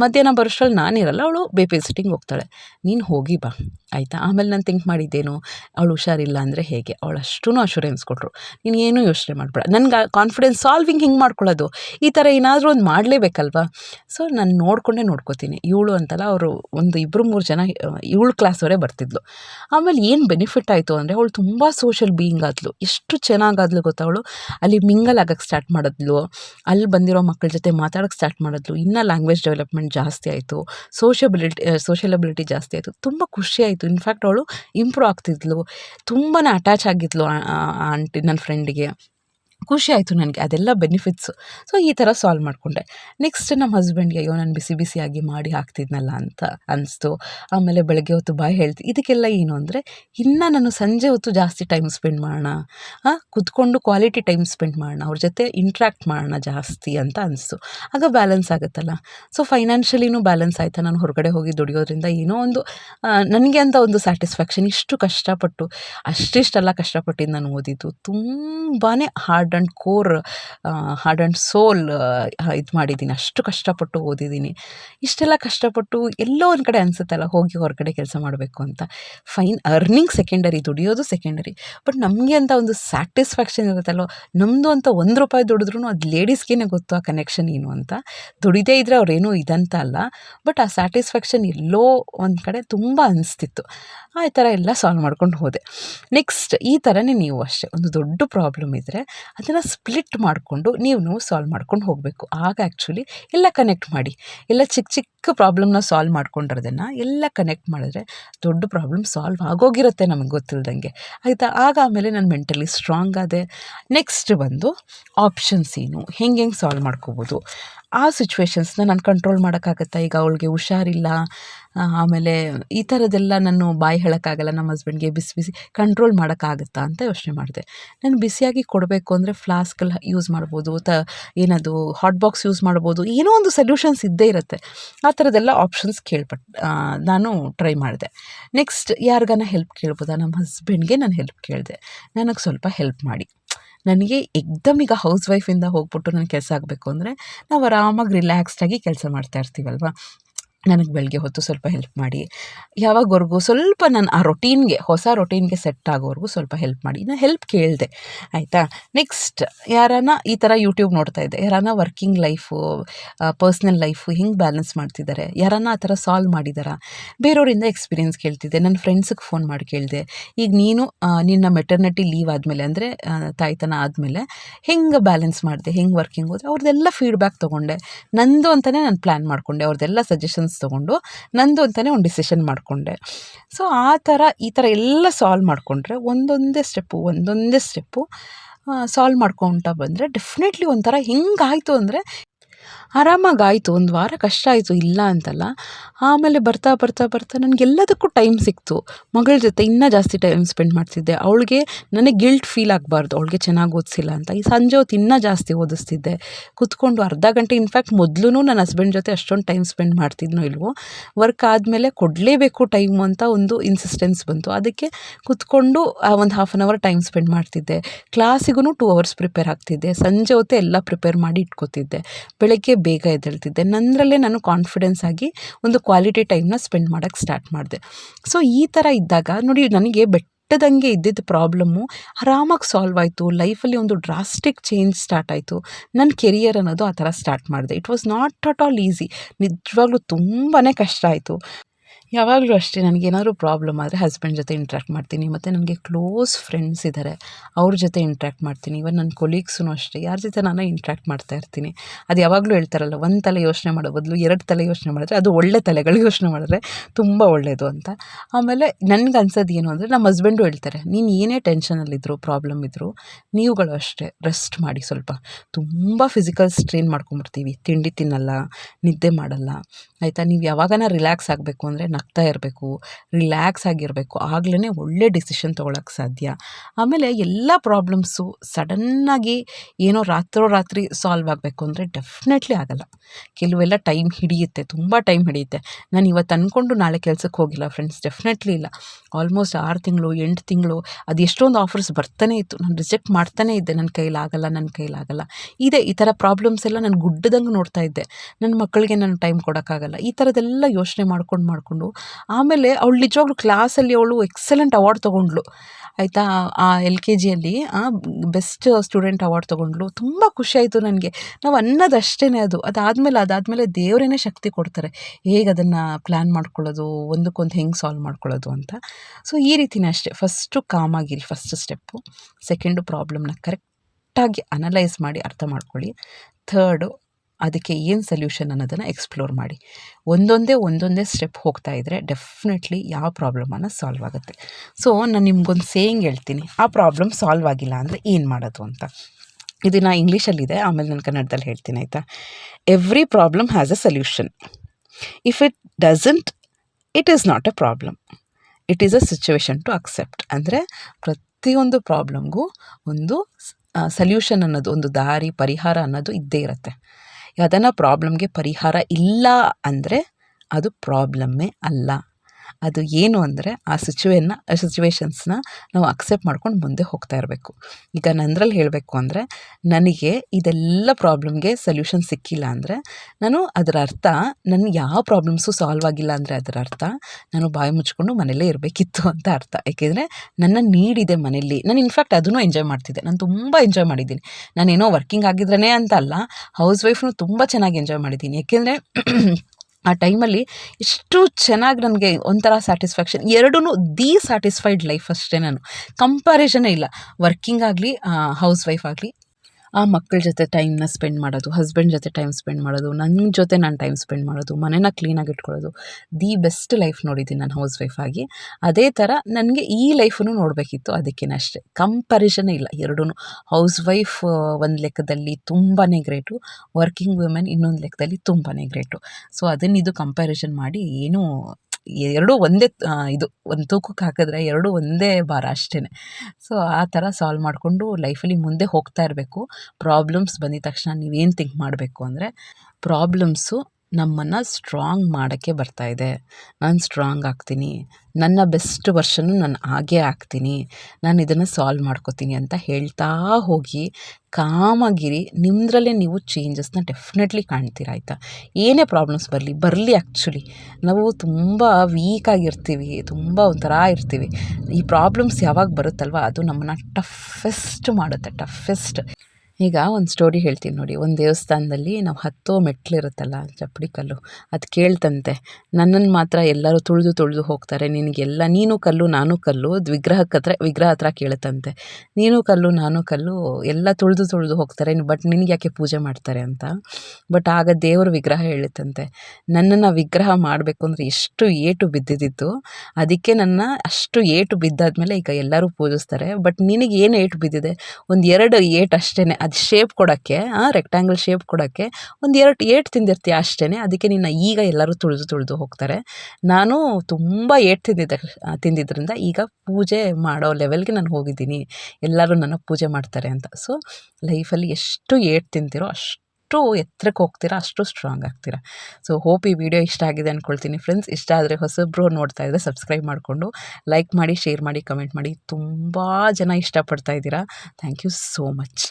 [SPEAKER 1] ಮಧ್ಯಾಹ್ನ ಬರೋಷ್ಟ್ರಲ್ಲಿ ನಾನಿರಲ್ಲ ಅವಳು ಬೇಬಿ ಸಿಟ್ಟಿಂಗ್ ಹೋಗ್ತಾಳೆ. ನೀನು ಹೋಗಿ ಬಾ. ಆಯಿತಾ? ಆಮೇಲೆ ನಾನು ಥಿಂಕ್ ಮಾಡಿದ್ದೇನು? ಅವಳು ಹುಷಾರಿಲ್ಲ ಅಂದರೆ ಹೇಗೆ? ಅವಳು ಅಷ್ಟೂ ಅಶೂರೆನ್ಸ್ ಕೊಟ್ಟರು ನೀನು ಏನೂ ಯೋಚನೆ ಮಾಡಬೇಡ. ನನಗೆ ಕಾನ್ಫಿಡೆನ್ಸ್ ಸಾಲ್ವಿಂಗ್ ಹಿಂಗೆ ಮಾಡ್ಕೊಳ್ಳೋದು. ಈ ಥರ ಏನಾದರೂ ಒಂದು ಮಾಡಲೇಬೇಕಲ್ವಾ? ಸೊ ನಾನು ನೋಡಿಕೊಂಡೇ ನೋಡ್ಕೋತೀನಿ. ಇವಳು ಅಂತಲ್ಲ, ಅವರು ಒಂದು ಇಬ್ಬರು ಮೂರು ಜನ, ಇವಳು ಕ್ಲಾಸ್ವರೆ ಬರ್ತಿದ್ಲು. ಆಮೇಲೆ ಏನು ಬೆನಿಫಿಟ್ ಆಯಿತು ಅಂದರೆ ಅವಳು ತುಂಬ ಸೋಷಲ್ ಬೀಯಿಂಗ್ ಆದಳು ಎಷ್ಟು ಚೆನ್ನಾಗಾದ್ಲು ಗೊತ್ತಾ ಅವಳು? ಅಲ್ಲಿ ಮಿಂಗಲ್ ಆಗಕ್ಕೆ ಸ್ಟಾರ್ಟ್ ಮಾಡಿದ್ಲು. ಅಲ್ಲಿ ಬಂದಿರೋ ಮಕ್ಕಳ ಜೊತೆ ಮಾತಾಡೋಕ್ಕೆ ಸ್ಟಾರ್ಟ್ ಮಾಡಿದ್ಲು. ಇನ್ನೂ ಲ್ಯಾಂಗ್ವೇಜ್ ಡೆವಲಪ್ಮೆಂಟ್ ಜಾಸ್ತಿ ಆಯಿತು. ಸೋಷಿಯಬಿಲಿಟಿ ಸೋಷಿಯಲಬಿಲಿಟಿ ಜಾಸ್ತಿ ಆಯಿತು. ತುಂಬ ಖುಷಿ ಆಯಿತು. ಇನ್ಫ್ಯಾಕ್ಟ್ ಅವಳು ಇಂಪ್ರೂವ್ ಆಗ್ತಿದ್ಲು. ತುಂಬಾ ಅಟ್ಯಾಚ್ ಆಗಿದ್ಲು ಆಂಟಿ ನನ್ನ ಫ್ರೆಂಡಿಗೆ ಖುಷಿ ಆಯಿತು ನನಗೆ, ಅದೆಲ್ಲ ಬೆನಿಫಿಟ್ಸು ಸೊ ಈ ಥರ ಸಾಲ್ವ್ ಮಾಡಿಕೊಂಡೆ. ನೆಕ್ಸ್ಟ್ ನಮ್ಮ ಹಸ್ಬೆಂಡ್ಗೆ ಅಯ್ಯೋ, ನಾನು ಬಿಸಿ ಬಿಸಿಯಾಗಿ ಮಾಡಿ ಹಾಕ್ತಿದ್ನಲ್ಲ ಅಂತ ಅನಿಸ್ತು. ಆಮೇಲೆ ಬೆಳಗ್ಗೆ ಹೊತ್ತು ಬಾಯಿ ಹೇಳ್ತಿ, ಇದಕ್ಕೆಲ್ಲ ಏನು ಅಂದರೆ, ಇನ್ನು ನಾನು ಸಂಜೆ ಹೊತ್ತು ಜಾಸ್ತಿ ಟೈಮ್ ಸ್ಪೆಂಡ್ ಮಾಡೋಣ ಕುತ್ಕೊಂಡು ಕ್ವಾಲಿಟಿ ಟೈಮ್ ಸ್ಪೆಂಡ್ ಮಾಡೋಣ, ಅವ್ರ ಜೊತೆ ಇಂಟ್ರ್ಯಾಕ್ಟ್ ಮಾಡೋಣ ಜಾಸ್ತಿ ಅಂತ ಅನಿಸ್ತು. ಆಗ ಬ್ಯಾಲೆನ್ಸ್ ಆಗುತ್ತಲ್ಲ. ಸೊ ಫೈನಾನ್ಷಿಯಲಿನೂ ಬ್ಯಾಲೆನ್ಸ್ ಆಯಿತಾ? ನಾನು ಹೊರಗಡೆ ಹೋಗಿ ದುಡಿಯೋದ್ರಿಂದ ಏನೋ ಒಂದು ನನಗೆ ಅಂತ ಒಂದು ಸ್ಯಾಟಿಸ್ಫ್ಯಾಕ್ಷನ್ ಇಷ್ಟು ಕಷ್ಟಪಟ್ಟು, ಅಷ್ಟಿಷ್ಟೆಲ್ಲ ಕಷ್ಟಪಟ್ಟಿದ್ದು ನಾನು ಓದಿದ್ದು ತುಂಬಾ hard hard and core hard and soul ಇದು ಮಾಡಿದ್ದೀನಿ. ಅಷ್ಟು ಕಷ್ಟಪಟ್ಟು ಓದಿದ್ದೀನಿ. ಇಷ್ಟೆಲ್ಲ ಕಷ್ಟಪಟ್ಟು ಎಲ್ಲೋ ಒಂದು ಕಡೆ ಅನಿಸುತ್ತಲ್ಲ ಹೋಗಿ ಹೊರಗಡೆ ಕೆಲಸ ಮಾಡಬೇಕು ಅಂತ. ಫೈನ್ ಅರ್ನಿಂಗ್ ಸೆಕೆಂಡರಿ ದುಡಿಯೋದು ಸೆಕೆಂಡರಿ ಬಟ್ ನಮಗೆ ಅಂತ ಒಂದು ಸ್ಯಾಟಿಸ್ಫ್ಯಾಕ್ಷನ್ ಇರುತ್ತಲ್ಲೋ ನಮ್ಮದು ಅಂತ ಒಂದು ರೂಪಾಯಿ ದುಡಿದ್ರೂ ಅದು ಲೇಡೀಸ್ಗೇನೆ ಗೊತ್ತು, ಆ ಕನೆಕ್ಷನ್ ಏನು ಅಂತ. ದುಡಿದೇ ಇದ್ದರೆ ಅವ್ರೇನೂ ಇದಂತ ಅಲ್ಲ. ಬಟ್ ಆ ಸ್ಯಾಟಿಸ್ಫ್ಯಾಕ್ಷನ್ ಎಲ್ಲೋ ಒಂದು ಕಡೆ ತುಂಬ ಅನಿಸ್ತಿತ್ತು. ಆ ಥರ ಎಲ್ಲ ಸಾಲ್ವ್ ಮಾಡ್ಕೊಂಡು ಹೋದೆ. ನೆಕ್ಸ್ಟ್ ಈ ಥರನೇ ನೀವು ಅಷ್ಟೇ. ಒಂದು ದೊಡ್ಡ ಪ್ರಾಬ್ಲಮ್ ಇದ್ದರೆ ಅದನ್ನು ಸ್ಪ್ಲಿಟ್ ಮಾಡಿಕೊಂಡು ನೀವು ಸಾಲ್ವ್ ಮಾಡ್ಕೊಂಡು ಹೋಗಬೇಕು. ಆಗ ಆ್ಯಕ್ಚುಲಿ ಎಲ್ಲ ಕನೆಕ್ಟ್ ಮಾಡಿ. ಎಲ್ಲ ಚಿಕ್ಕ ಚಿಕ್ಕ ಪ್ರಾಬ್ಲಮ್ನ ಸಾಲ್ವ್ ಮಾಡ್ಕೊಂಡಿರೋದನ್ನು ಎಲ್ಲ ಕನೆಕ್ಟ್ ಮಾಡಿದ್ರೆ ದೊಡ್ಡ ಪ್ರಾಬ್ಲಮ್ ಸಾಲ್ವ್ ಆಗೋಗಿರುತ್ತೆ ನಮಗೆ ಗೊತ್ತಿಲ್ದಂಗೆ. ಆಯಿತಾ? ಆಗ ಆಮೇಲೆ ನಾನು ಮೆಂಟಲಿ ಸ್ಟ್ರಾಂಗ್ ಆದೆ. ನೆಕ್ಸ್ಟ್ ಬಂದು ಆಪ್ಷನ್ಸ್ ಏನು? ಹೆಂಗೆ ಹೆಂಗೆ ಸಾಲ್ವ್ ಮಾಡ್ಕೋಬೋದು? ಆ ಸಿಚುವೇಶನ್ಸ್ನ ನಾನು ಕಂಟ್ರೋಲ್ ಮಾಡೋಕ್ಕಾಗತ್ತಾ? ಈಗ ಅವಳಿಗೆ ಹುಷಾರಿಲ್ಲ ಆಮೇಲೆ ಈ ಥರದ್ದೆಲ್ಲ ನಾನು ಬಾಯಿ ಹೇಳೋಕ್ಕಾಗಲ್ಲ, ನಮ್ಮ ಹಸ್ಬೆಂಡ್ಗೆ ಬಿಸಿ ಬಿಸಿ ಕಂಟ್ರೋಲ್ ಮಾಡೋಕ್ಕಾಗತ್ತಾ ಅಂತ ಯೋಚನೆ ಮಾಡಿದೆ. ನಾನು ಬಿಸಿಯಾಗಿ ಕೊಡಬೇಕು ಅಂದರೆ ಫ್ಲಾಸ್ಕಲ್ಲಿ ಯೂಸ್ ಮಾಡ್ಬೋದು, ತ, ಏನದು ಹಾಟ್ ಬಾಕ್ಸ್ ಯೂಸ್ ಮಾಡ್ಬೋದು, ಏನೋ ಒಂದು ಸೊಲ್ಯೂಷನ್ಸ್ ಇದ್ದೇ ಇರುತ್ತೆ. ಆ ಥರದ್ದೆಲ್ಲ ಆಪ್ಷನ್ಸ್ ಕೇಳ್ಪಟ್ ನಾನು ಟ್ರೈ ಮಾಡಿದೆ. ನೆಕ್ಸ್ಟ್ ಯಾರಿಗಾನ ಹೆಲ್ಪ್ ಕೇಳ್ಬೋದಾ? ನಮ್ಮ ಹಸ್ಬೆಂಡ್ಗೆ ನಾನು ಹೆಲ್ಪ್ ಕೇಳಿದೆ. ನನಗೆ ಸ್ವಲ್ಪ ಹೆಲ್ಪ್ ಮಾಡಿ. ನನಗೆ ಎಕ್ದಮ್ ಈಗ ಹೌಸ್ ವೈಫಿಂದ ಹೋಗ್ಬಿಟ್ಟು ನನಗೆ ಕೆಲಸ ಆಗಬೇಕು ಅಂದರೆ ನಾವು ಆರಾಮಾಗಿ ರಿಲ್ಯಾಕ್ಸ್ಡಾಗಿ ಕೆಲಸ ಮಾಡ್ತಾ ಇರ್ತೀವಲ್ವ? ನನಗೆ ಬೆಳಗ್ಗೆ ಹೊತ್ತು ಸ್ವಲ್ಪ ಹೆಲ್ಪ್ ಮಾಡಿ. ಯಾವಾಗವರೆಗೂ ಸ್ವಲ್ಪ ನಾನು ಆ ರೊಟೀನ್ಗೆ ಹೊಸ ರೊಟೀನ್ಗೆ ಸೆಟ್ ಆಗೋವರೆಗೂ ಸ್ವಲ್ಪ ಹೆಲ್ಪ್ ಮಾಡಿ. ನಾನು ಹೆಲ್ಪ್ ಕೇಳಿದೆ, ಆಯಿತಾ? ನೆಕ್ಸ್ಟ್ ಯಾರಾನ ಈ ಥರ ಯೂಟ್ಯೂಬ್ ನೋಡ್ತಾ ಇದ್ದೆ, ಯಾರಾನ ವರ್ಕಿಂಗ್ ಲೈಫು ಪರ್ಸ್ನಲ್ ಲೈಫು ಹಿಂಗೆ ಬ್ಯಾಲೆನ್ಸ್ ಮಾಡ್ತಿದ್ದಾರೆ ಯಾರನ್ನ ಆ ಥರ ಸಾಲ್ವ್ ಮಾಡಿದಾರಾ? ಬೇರೆಯವರಿಂದ ಎಕ್ಸ್ಪೀರಿಯೆನ್ಸ್ ಕೇಳ್ತಿದ್ದೆ ನನ್ನ ಫ್ರೆಂಡ್ಸಿಗೆ ಫೋನ್ ಮಾಡಿ ಕೇಳಿದೆ, ಈಗ ನೀನು ನಿನ್ನ ಮೆಟರ್ನಿಟಿ ಲೀವ್ ಆದಮೇಲೆ ಅಂದರೆ ತಾಯ್ತನ ಆದಮೇಲೆ ಹೆಂಗೆ ಬ್ಯಾಲೆನ್ಸ್ ಮಾಡಿದೆ, ಹೆಂಗೆ ವರ್ಕಿಂಗ್ ಹೋದೆ ಅವ್ರದ್ದೆಲ್ಲ ಫೀಡ್ಬ್ಯಾಕ್ ತೊಗೊಂಡೆ. ನಂದು ಅಂತಲೇ ನಾನು ಪ್ಲ್ಯಾನ್ ಮಾಡಿಕೊಂಡೆ ಅವ್ರದ್ದೆಲ್ಲ ಸಜೆಷನ್ಸ್ ತೊಗೊಂಡು ನಂದು ಅಂತಲೇ ಒಂದು ಡಿಸಿಷನ್ ಮಾಡಿಕೊಂಡೆ. ಸೊ ಆ ಥರ ಈ ಥರ ಎಲ್ಲ ಸಾಲ್ವ್ ಮಾಡಿಕೊಂಡ್ರೆ ಒಂದೊಂದೇ ಸ್ಟೆಪ್ಪು ಒಂದೊಂದೇ ಸ್ಟೆಪ್ಪು ಸಾಲ್ವ್ ಮಾಡ್ಕೊಳ್ತಾ ಬಂದರೆ ಡೆಫಿನೆಟ್ಲಿ ಒಂಥರ ಹೆಂಗಾಯಿತು ಅಂದರೆ ಆರಾಮಾಗಿ ಆಯಿತು ಒಂದು ವಾರ ಕಷ್ಟ ಆಯಿತು, ಇಲ್ಲ ಅಂತಲ್ಲ. ಆಮೇಲೆ ಬರ್ತಾ ಬರ್ತಾ ಬರ್ತಾ ನನಗೆಲ್ಲದಕ್ಕೂ ಟೈಮ್ ಸಿಕ್ತು. ಮಗಳ ಜೊತೆ ಇನ್ನೂ ಜಾಸ್ತಿ ಟೈಮ್ ಸ್ಪೆಂಡ್ ಮಾಡ್ತಿದ್ದೆ. ಅವಳಿಗೆ ನನಗೆ ಗಿಲ್ಟ್ ಫೀಲ್ ಆಗಬಾರ್ದು. ಅವಳಿಗೆ ಚೆನ್ನಾಗಿ ಓದಿಸಿಲ್ಲ ಅಂತ. ಈ ಸಂಜೆ ಹೊತ್ತು ಇನ್ನೂ ಜಾಸ್ತಿ ಓದಿಸ್ತಿದ್ದೆ. ಕುತ್ಕೊಂಡು ಅರ್ಧ ಗಂಟೆ ಇನ್ಫ್ಯಾಕ್ಟ್ ಮೊದಲು ನನ್ನ ಹಸ್ಬೆಂಡ್ ಜೊತೆ ಅಷ್ಟೊಂದು ಟೈಮ್ ಸ್ಪೆಂಡ್ ಮಾಡ್ತಿದ್ನೋ ಇಲ್ವೋ ವರ್ಕ್ ಆದಮೇಲೆ ಕೊಡಲೇಬೇಕು ಟೈಮ್ ಅಂತ ಒಂದು ಇನ್ಸಿಸ್ಟೆನ್ಸ್ ಬಂತು. ಅದಕ್ಕೆ ಕುತ್ಕೊಂಡು ಒಂದು half an hour time spend ಮಾಡ್ತಿದ್ದೆ. ಕ್ಲಾಸಿಗೂ ಟೂ ಅವರ್ಸ್ ಪ್ರಿಪೇರ್ ಆಗ್ತಿದ್ದೆ. ಸಂಜೆ ಹೊತ್ತೆ ಎಲ್ಲ ಪ್ರಿಪೇರ್ ಮಾಡಿ ಇಟ್ಕೋತಿದ್ದೆ. ಬೆಳಗ್ಗೆ ಬೇಗ ಎದ್ದೇಳ್ತಿದ್ದೆ. ನನ್ನರಲ್ಲೇ ನಾನು ಕಾನ್ಫಿಡೆನ್ಸ್ ಆಗಿ ಒಂದು ಕ್ವಾಲಿಟಿ ಟೈಮ್ನ ಸ್ಪೆಂಡ್ ಮಾಡೋಕ್ಕೆ ಸ್ಟಾರ್ಟ್ ಮಾಡಿದೆ. ಸೊ ಈ ಥರ ಇದ್ದಾಗ ನೋಡಿ ನನಗೆ ಬೆಟ್ಟದಂಗೆ ಇದ್ದಿದ್ದ ಪ್ರಾಬ್ಲಮ್ಮು ಆರಾಮಾಗಿ ಸಾಲ್ವ್ ಆಯಿತು. ಲೈಫಲ್ಲಿ ಒಂದು ಡ್ರಾಸ್ಟಿಕ್ ಚೇಂಜ್ ಸ್ಟಾರ್ಟ್ ಆಯಿತು. ನನ್ನ ಕೆರಿಯರ್ ಅನ್ನೋದು ಆ ಥರ ಸ್ಟಾರ್ಟ್ ಮಾಡಿದೆ. It was not at all easy ನಿಜವಾಗ್ಲೂ ತುಂಬಾ ಕಷ್ಟ ಆಯಿತು. ಯಾವಾಗಲೂ ಅಷ್ಟೇ ನನಗೇನಾದ್ರು ಪ್ರಾಬ್ಲಮ್ ಆದರೆ ಹಸ್ಬೆಂಡ್ ಜೊತೆ ಇಂಟ್ರ್ಯಾಕ್ಟ್ ಮಾಡ್ತೀನಿ, ಮತ್ತು ನನಗೆ ಕ್ಲೋಸ್ ಫ್ರೆಂಡ್ಸ್ ಇದ್ದಾರೆ ಅವ್ರ ಜೊತೆ ಇಂಟ್ರ್ಯಾಕ್ಟ್ ಮಾಡ್ತೀನಿ ಇವನ್ ನನ್ನ ಕೊಲೀಗ್ಸೂ ಅಷ್ಟೇ, ಯಾರ ಜೊತೆ ನಾನು ಇಂಟ್ರ್ಯಾಕ್ಟ್ ಮಾಡ್ತಾ ಇರ್ತೀನಿ. ಅದು ಯಾವಾಗಲೂ ಹೇಳ್ತಾರಲ್ಲ, ಒಂದು ತಲೆ ಯೋಚನೆ ಮಾಡೋ ಬದಲು ಎರಡು ತಲೆ ಯೋಚನೆ ಮಾಡಿದ್ರೆ ಅದು ಒಳ್ಳೆ ತಲೆಗಳು ಯೋಚನೆ ಮಾಡಿದ್ರೆ ತುಂಬ ಒಳ್ಳೆಯದು ಅಂತ. ಆಮೇಲೆ ನನಗೆ ಅನ್ಸೋದು ಏನು ಅಂದರೆ ನಮ್ಮ ಹಸ್ಬೆಂಡು ಹೇಳ್ತಾರೆ, ನೀನು ಏನೇ ಟೆನ್ಷನಲ್ಲಿದ್ದರು ಪ್ರಾಬ್ಲಮ್ ಇದ್ದರು ನೀವುಗಳು ಅಷ್ಟೇ ರೆಸ್ಟ್ ಮಾಡಿ ಸ್ವಲ್ಪ, ತುಂಬ ಫಿಸಿಕಲ್ ಸ್ಟ್ರೈನ್ ಮಾಡ್ಕೊಂಬಿಡ್ತೀವಿ ತಿಂಡಿ ತಿನ್ನಲ್ಲ, ನಿದ್ದೆ ಮಾಡಲ್ಲ, ಆಯಿತಾ? ನೀವು ಯಾವಾಗನ ರಿಲ್ಯಾಕ್ಸ್ ಆಗಬೇಕು ಅಂದರೆ ನಗ್ತಾ ಇರಬೇಕು, ರಿಲ್ಯಾಕ್ಸ್ ಆಗಿರಬೇಕು ಆಗ್ಲೇ ಒಳ್ಳೆ ಡಿಸಿಷನ್ ತೊಗೊಳಕ್ಕೆ ಸಾಧ್ಯ. ಆಮೇಲೆ ಎಲ್ಲ ಪ್ರಾಬ್ಲಮ್ಸು ಸಡನ್ನಾಗಿ ಏನೋ ರಾತ್ರೋ ರಾತ್ರಿ ಸಾಲ್ವ್ ಆಗಬೇಕು ಅಂದರೆ ಡೆಫಿನೆಟ್ಲಿ ಆಗಲ್ಲ. ಕೆಲವೆಲ್ಲ ಟೈಮ್ ಹಿಡಿಯುತ್ತೆ, ತುಂಬ ಟೈಮ್ ಹಿಡಿಯುತ್ತೆ. ನಾನು ಇವತ್ತು ಅಂದ್ಕೊಂಡು ನಾಳೆ ಕೆಲಸಕ್ಕೆ ಹೋಗಿಲ್ಲ ಫ್ರೆಂಡ್ಸ್, ಡೆಫಿನೆಟ್ಲಿ ಇಲ್ಲ. ಆಲ್ಮೋಸ್ಟ್ ಆರು ತಿಂಗಳು, ಎಂಟು ತಿಂಗಳು ಅದು ಎಷ್ಟೊಂದು ಆಫರ್ಸ್ ಬರ್ತಾನೆ ಇತ್ತು. ನಾನು ರಿಜೆಕ್ಟ್ ಮಾಡ್ತಾನೇ ಇದ್ದೆ ನನ್ನ ಕೈಲಾಗಲ್ಲ ನನ್ನ ಕೈಲಾಗಲ್ಲ ಇದೆ, ಈ ಥರ ಪ್ರಾಬ್ಲಮ್ಸ್ ಎಲ್ಲ ನಾನು ಗುಡ್ಡದಂಗೆ ನೋಡ್ತಾ ಇದ್ದೆ. ನನ್ನ ಮಕ್ಕಳಿಗೆ ನಾನು ಟೈಮ್ ಕೊಡೋಕ್ಕಾಗಲ್ಲ. ಈ ಥರದ್ದೆಲ್ಲ ಯೋಚನೆ ಮಾಡ್ಕೊಂಡು ಮಾಡಿಕೊಂಡು ಆಮೇಲೆ ಅವಳು ನಿಜವಾಗ್ಲೂ ಕ್ಲಾಸಲ್ಲಿ ಅವಳು ಎಕ್ಸಲೆಂಟ್ ಅವಾರ್ಡ್ ತೊಗೊಂಡ್ಳು. ಆಯಿತಾ? ಆ ಎಲ್ ಕೆ ಜಿಯಲ್ಲಿ ಬೆಸ್ಟ್ ಸ್ಟೂಡೆಂಟ್ ಅವಾರ್ಡ್ ತೊಗೊಂಡ್ಳು. ತುಂಬ ಖುಷಿ ಆಯಿತು ನನಗೆ. ನಾವು ಅನ್ನೋದಷ್ಟೇ ಅದು. ಅದಾದಮೇಲೆ ಅದಾದಮೇಲೆ ದೇವರೇನೆ ಶಕ್ತಿ ಕೊಡ್ತಾರೆ. ಹೇಗೆ ಅದನ್ನು ಪ್ಲ್ಯಾನ್ ಮಾಡ್ಕೊಳ್ಳೋದು? ಒಂದಕ್ಕೊಂದು ಹೆಂಗೆ ಸಾಲ್ವ್ ಮಾಡ್ಕೊಳ್ಳೋದು ಅಂತ. ಸೊ ಈ ರೀತಿನೇ ಅಷ್ಟೇ. ಫಸ್ಟು ಕಾಮಾಗಿರಿ ಫಸ್ಟ್ ಸ್ಟೆಪ್ಪು ಸೆಕೆಂಡು ಪ್ರಾಬ್ಲಮ್ನ ಕರೆಕ್ಟಾಗಿ ಅನಲೈಸ್ ಮಾಡಿ ಅರ್ಥ ಮಾಡ್ಕೊಳ್ಳಿ. ಥರ್ಡು ಅದಕ್ಕೆ ಏನು ಸೊಲ್ಯೂಷನ್ ಅನ್ನೋದನ್ನು ಎಕ್ಸ್ಪ್ಲೋರ್ ಮಾಡಿ. ಒಂದೊಂದೇ ಒಂದೊಂದೇ ಸ್ಟೆಪ್ ಹೋಗ್ತಾ ಇದ್ದರೆ ಡೆಫಿನೆಟ್ಲಿ ಯಾವ ಪ್ರಾಬ್ಲಮನ್ನು ಸಾಲ್ವ್ ಆಗುತ್ತೆ. ಸೊ ನಾನು ನಿಮ್ಗೊಂದು ಸೇಯಿಂಗ್ ಹೇಳ್ತೀನಿ. ಆ ಪ್ರಾಬ್ಲಮ್ ಸಾಲ್ವ್ ಆಗಿಲ್ಲ ಅಂದರೆ ಏನು ಮಾಡೋದು ಅಂತ. ಇದನ್ನು ಇಂಗ್ಲೀಷಲ್ಲಿದೆ ಆಮೇಲೆ ನಾನು ಕನ್ನಡದಲ್ಲಿ ಹೇಳ್ತೀನಿ ಆಯಿತಾ? Every problem has a solution if it doesn't it is not a problem it is a situation to accept ಅಂದರೆ ಪ್ರತಿಯೊಂದು ಪ್ರಾಬ್ಲಮ್ಗೂ ಒಂದು ಸಲ್ಯೂಷನ್ ಅನ್ನೋದು, ಒಂದು ದಾರಿ, ಪರಿಹಾರ ಅನ್ನೋದು ಇದ್ದೇ ಇರುತ್ತೆ. ಯಾವ್ದಾನ ಪ್ರಾಬ್ಲಮ್ಗೆ ಪರಿಹಾರ ಇಲ್ಲ ಅಂದರೆ ಅದು ಪ್ರಾಬ್ಲಮ್ಮೇ ಅಲ್ಲ. ಅದು ಏನು ಅಂದರೆ ಆ ಸಿಚುವೇನ ಸಿಚುವೇಶನ್ಸ್ನ ನಾವು ಅಕ್ಸೆಪ್ಟ್ ಮಾಡ್ಕೊಂಡು ಮುಂದೆ ಹೋಗ್ತಾ ಇರಬೇಕು. ಈಗ ನಂದ್ರಲ್ಲಿ ಹೇಳಬೇಕು ಅಂದರೆ, ನನಗೆ ಇದೆಲ್ಲ ಪ್ರಾಬ್ಲಮ್ಗೆ ಸೊಲ್ಯೂಷನ್ ಸಿಕ್ಕಿಲ್ಲ ಅಂದರೆ, ನಾನು ಅದರ ಅರ್ಥ ನನ್ನ ಯಾವ ಪ್ರಾಬ್ಲಮ್ಸು ಸಾಲ್ವ್ ಆಗಿಲ್ಲ ಅಂದರೆ ಅದರ ಅರ್ಥ, ನಾನು ಬಾಯಿ ಮುಚ್ಕೊಂಡು ಮನೇಲೇ ಇರಬೇಕಿತ್ತು ಅಂತ ಅರ್ಥ. ಏಕೆಂದರೆ ನನ್ನ ನೀಡಿದೆ ಮನೆಯಲ್ಲಿ. ನಾನು ಇನ್ಫ್ಯಾಕ್ಟ್ ಅದನ್ನು ಎಂಜಾಯ್ ಮಾಡ್ತಿದ್ದೆ. ನಾನು ತುಂಬ ಎಂಜಾಯ್ ಮಾಡಿದ್ದೀನಿ. ನಾನೇನೋ ವರ್ಕಿಂಗ್ ಆಗಿದ್ರೇ ಅಂತ ಅಲ್ಲ ಹೌಸ್ ವೈಫ್ನು ತುಂಬ ಚೆನ್ನಾಗಿ ಎಂಜಾಯ್ ಮಾಡಿದ್ದೀನಿ. ಯಾಕೆಂದರೆ ಆ ಟೈಮಲ್ಲಿ ಎಷ್ಟು ಚೆನ್ನಾಗಿ ನನಗೆ ಒಂಥರ ಸ್ಯಾಟಿಸ್ಫ್ಯಾಕ್ಷನ್ ಎರಡೂ ದಿ ಸ್ಯಾಟಿಸ್ಫೈಡ್ ಲೈಫ್ ಅಷ್ಟೇ ನಾನು. ಕಂಪ್ಯಾರಿಷನೇ ಇಲ್ಲ. ವರ್ಕಿಂಗ್ ಆಗಲಿ ಹೌಸ್ ವೈಫ್ ಆಗಲಿ ಆ ಮಕ್ಕಳ ಜೊತೆ ಟೈಮ್ನ ಸ್ಪೆಂಡ್ ಮಾಡೋದು ಹಸ್ಬೆಂಡ್ ಜೊತೆ ಟೈಮ್ ಸ್ಪೆಂಡ್ ಮಾಡೋದು ನನ್ನ ಜೊತೆ ನಾನು ಟೈಮ್ ಸ್ಪೆಂಡ್ ಮಾಡೋದು, ಮನೇನ ಕ್ಲೀನಾಗಿ ಇಟ್ಕೊಳ್ಳೋದು ದಿ ಬೆಸ್ಟ್ ಲೈಫ್ ನೋಡಿದ್ದೀನಿ ನಾನು ಹೌಸ್ ವೈಫ್ ಆಗಿ. ಅದೇ ಥರ ನನಗೆ ಈ ಲೈಫನ್ನು ನೋಡಬೇಕಿತ್ತು ಅದಕ್ಕೇನೆ ಅಷ್ಟೇ. ಕಂಪ್ಯಾರಿಸನೇ ಇಲ್ಲ ಎರಡೂ ಹೌಸ್ ವೈಫ್ ಒಂದು ಲೆಕ್ಕದಲ್ಲಿ ತುಂಬಾ ಗ್ರೇಟು ವರ್ಕಿಂಗ್ ವುಮೆನ್ ಇನ್ನೊಂದು ಲೆಕ್ಕದಲ್ಲಿ ತುಂಬಾ ಗ್ರೇಟು ಸೊ ಅದನ್ನ ಇದು ಕಂಪ್ಯಾರಿಸನ್ ಮಾಡಿ ಏನೂ ಎರಡೂ ಒಂದೇ ಇದು ಒಂದು ತೂಕಕ್ಕೆ ಹಾಕಿದ್ರೆ ಎರಡೂ ಒಂದೇ ಭಾರ ಅಷ್ಟೇ ಸೊ ಆ ಥರ ಸಾಲ್ವ್ ಮಾಡಿಕೊಂಡು ಲೈಫಲ್ಲಿ ಮುಂದೆ ಹೋಗ್ತಾ ಇರಬೇಕು. ಪ್ರಾಬ್ಲಮ್ಸ್ ಬಂದಿದ ತಕ್ಷಣ ನೀವೇನು ಥಿಂಕ್ ಮಾಡಬೇಕು ಅಂದರೆ ಪ್ರಾಬ್ಲಮ್ಸು ನಮ್ಮನ್ನು ಸ್ಟ್ರಾಂಗ್ ಮಾಡೋಕ್ಕೆ ಬರ್ತಾ ಇದೆ. ನಾನು ಸ್ಟ್ರಾಂಗ್ ಆಗ್ತೀನಿ. ನನ್ನ ಬೆಸ್ಟ್ ವರ್ಷನು ನಾನು ಹಾಗೆ ಆಗ್ತೀನಿ. ನಾನು ಇದನ್ನು ಸಾಲ್ವ್ ಮಾಡ್ಕೋತೀನಿ ಅಂತ ಹೇಳ್ತಾ ಹೋಗಿ ಕಾಮಾಗಿರಿ. ನಿಮ್ಮದ್ರಲ್ಲೇ ನೀವು ಚೇಂಜಸ್ನ ಡೆಫಿನೆಟ್ಲಿ ಕಾಣ್ತೀರ ಆಯಿತಾ? ಏನೇ ಪ್ರಾಬ್ಲಮ್ಸ್ ಬರಲಿ ಬರಲಿ ಆ್ಯಕ್ಚುಲಿ ನಾವು ತುಂಬ ವೀಕಾಗಿರ್ತೀವಿ ತುಂಬ ಒಂಥರ ಇರ್ತೀವಿ. ಈ ಪ್ರಾಬ್ಲಮ್ಸ್ ಯಾವಾಗ ಬರುತ್ತಲ್ವ? ಅದು ನಮ್ಮನ್ನು ಟಫೆಸ್ಟ್ ಮಾಡುತ್ತೆ ಟಫೆಸ್ಟ್ ಈಗ ಒಂದು ಸ್ಟೋರಿ ಹೇಳ್ತೀನಿ ನೋಡಿ. ಒಂದು ದೇವಸ್ಥಾನದಲ್ಲಿ ನಾವು ಹತ್ತೋ ಮೆಟ್ಲಿರುತ್ತಲ್ಲ ಚಪ್ಪಡಿ ಕಲ್ಲು, ಅದು ಕೇಳ್ತಂತೆ. ನನ್ನನ್ನು ಮಾತ್ರ ಎಲ್ಲರೂ ತುಳಿದು ತುಳಿದು ಹೋಗ್ತಾರೆ. ನಿನಗೆಲ್ಲ ನೀನು ಕಲ್ಲು, ನಾನು ಕಲ್ಲು ವಿಗ್ರಹಕ್ಕೆ ಹತ್ರ, ವಿಗ್ರಹ ಹತ್ರ ಕೇಳುತ್ತಂತೆ ನೀನು ಕಲ್ಲು, ನಾನು ಕಲ್ಲು, ಎಲ್ಲ ತುಳಿದು ತುಳಿದು ಹೋಗ್ತಾರೆ. ಬಟ್ ನಿನಗೆ ಯಾಕೆ ಪೂಜೆ ಮಾಡ್ತಾರೆ ಅಂತ? ಬಟ್ ಆಗ ದೇವರ ವಿಗ್ರಹ ಹೇಳುತ್ತಂತೆ. ನನ್ನನ್ನು ವಿಗ್ರಹ ಮಾಡಬೇಕು ಅಂದರೆ ಎಷ್ಟು ಏಟು ಬಿದ್ದಿದ್ದಿತ್ತು. ಅದಕ್ಕೆ ನನ್ನ ಅಷ್ಟು ಏಟು ಬಿದ್ದಾದ್ಮೇಲೆ ಈಗ ಎಲ್ಲರೂ ಪೂಜಿಸ್ತಾರೆ. ಬಟ್ ನಿನಗೆ ಏನು ಏಟು ಬಿದ್ದಿದೆ? ಒಂದು ಎರಡು ಏಟು ಅಷ್ಟೇ ಅದು ಶೇಪ್ ಕೊಡೋಕ್ಕೆ ರೆಕ್ಟ್ಯಾಂಗಲ್ ಶೇಪ್ ಕೊಡೋಕ್ಕೆ ಒಂದು ಎರಡು, ಏಟ್ ತಿಂದಿರ್ತೀಯ ಅಷ್ಟೇ ಅದಕ್ಕೆ ನಿನ್ನ ಈಗ ಎಲ್ಲರೂ ತುಳಿದು ತುಳಿದು ಹೋಗ್ತಾರೆ. ನಾನು ತುಂಬ ಏಟ್ ತಿಂದಿದ್ದೆ ತಿಂದಿದ್ದರಿಂದ ಈಗ ಪೂಜೆ ಮಾಡೋ ಲೆವೆಲ್ಗೆ ನಾನು ಹೋಗಿದ್ದೀನಿ. ಎಲ್ಲರೂ ನನ್ನ ಪೂಜೆ ಮಾಡ್ತಾರೆ ಅಂತ. ಸೊ ಲೈಫಲ್ಲಿ ಎಷ್ಟು ಏಟ್ ತಿಂತೀರೋ ಅಷ್ಟು ಎತ್ತರಕ್ಕೆ ಹೋಗ್ತೀರಾ, ಅಷ್ಟು ಸ್ಟ್ರಾಂಗ್ ಆಗ್ತೀರಾ. ಸೊ ಹೋಪ್ ಈ ವಿಡಿಯೋ ಇಷ್ಟ ಆಗಿದೆ ಅಂದ್ಕೊಳ್ತೀನಿ ಫ್ರೆಂಡ್ಸ್ ಇಷ್ಟ ಆದರೆ ಹೊಸಬ್ರು ನೋಡ್ತಾ ಇದ್ದರೆ ಸಬ್ಸ್ಕ್ರೈಬ್ ಮಾಡಿಕೊಂಡು ಲೈಕ್ ಮಾಡಿ ಶೇರ್ ಮಾಡಿ ಕಮೆಂಟ್ ಮಾಡಿ. ತುಂಬ ಜನ ಇಷ್ಟಪಡ್ತಾ ಇದ್ದೀರಾ. Thank you so much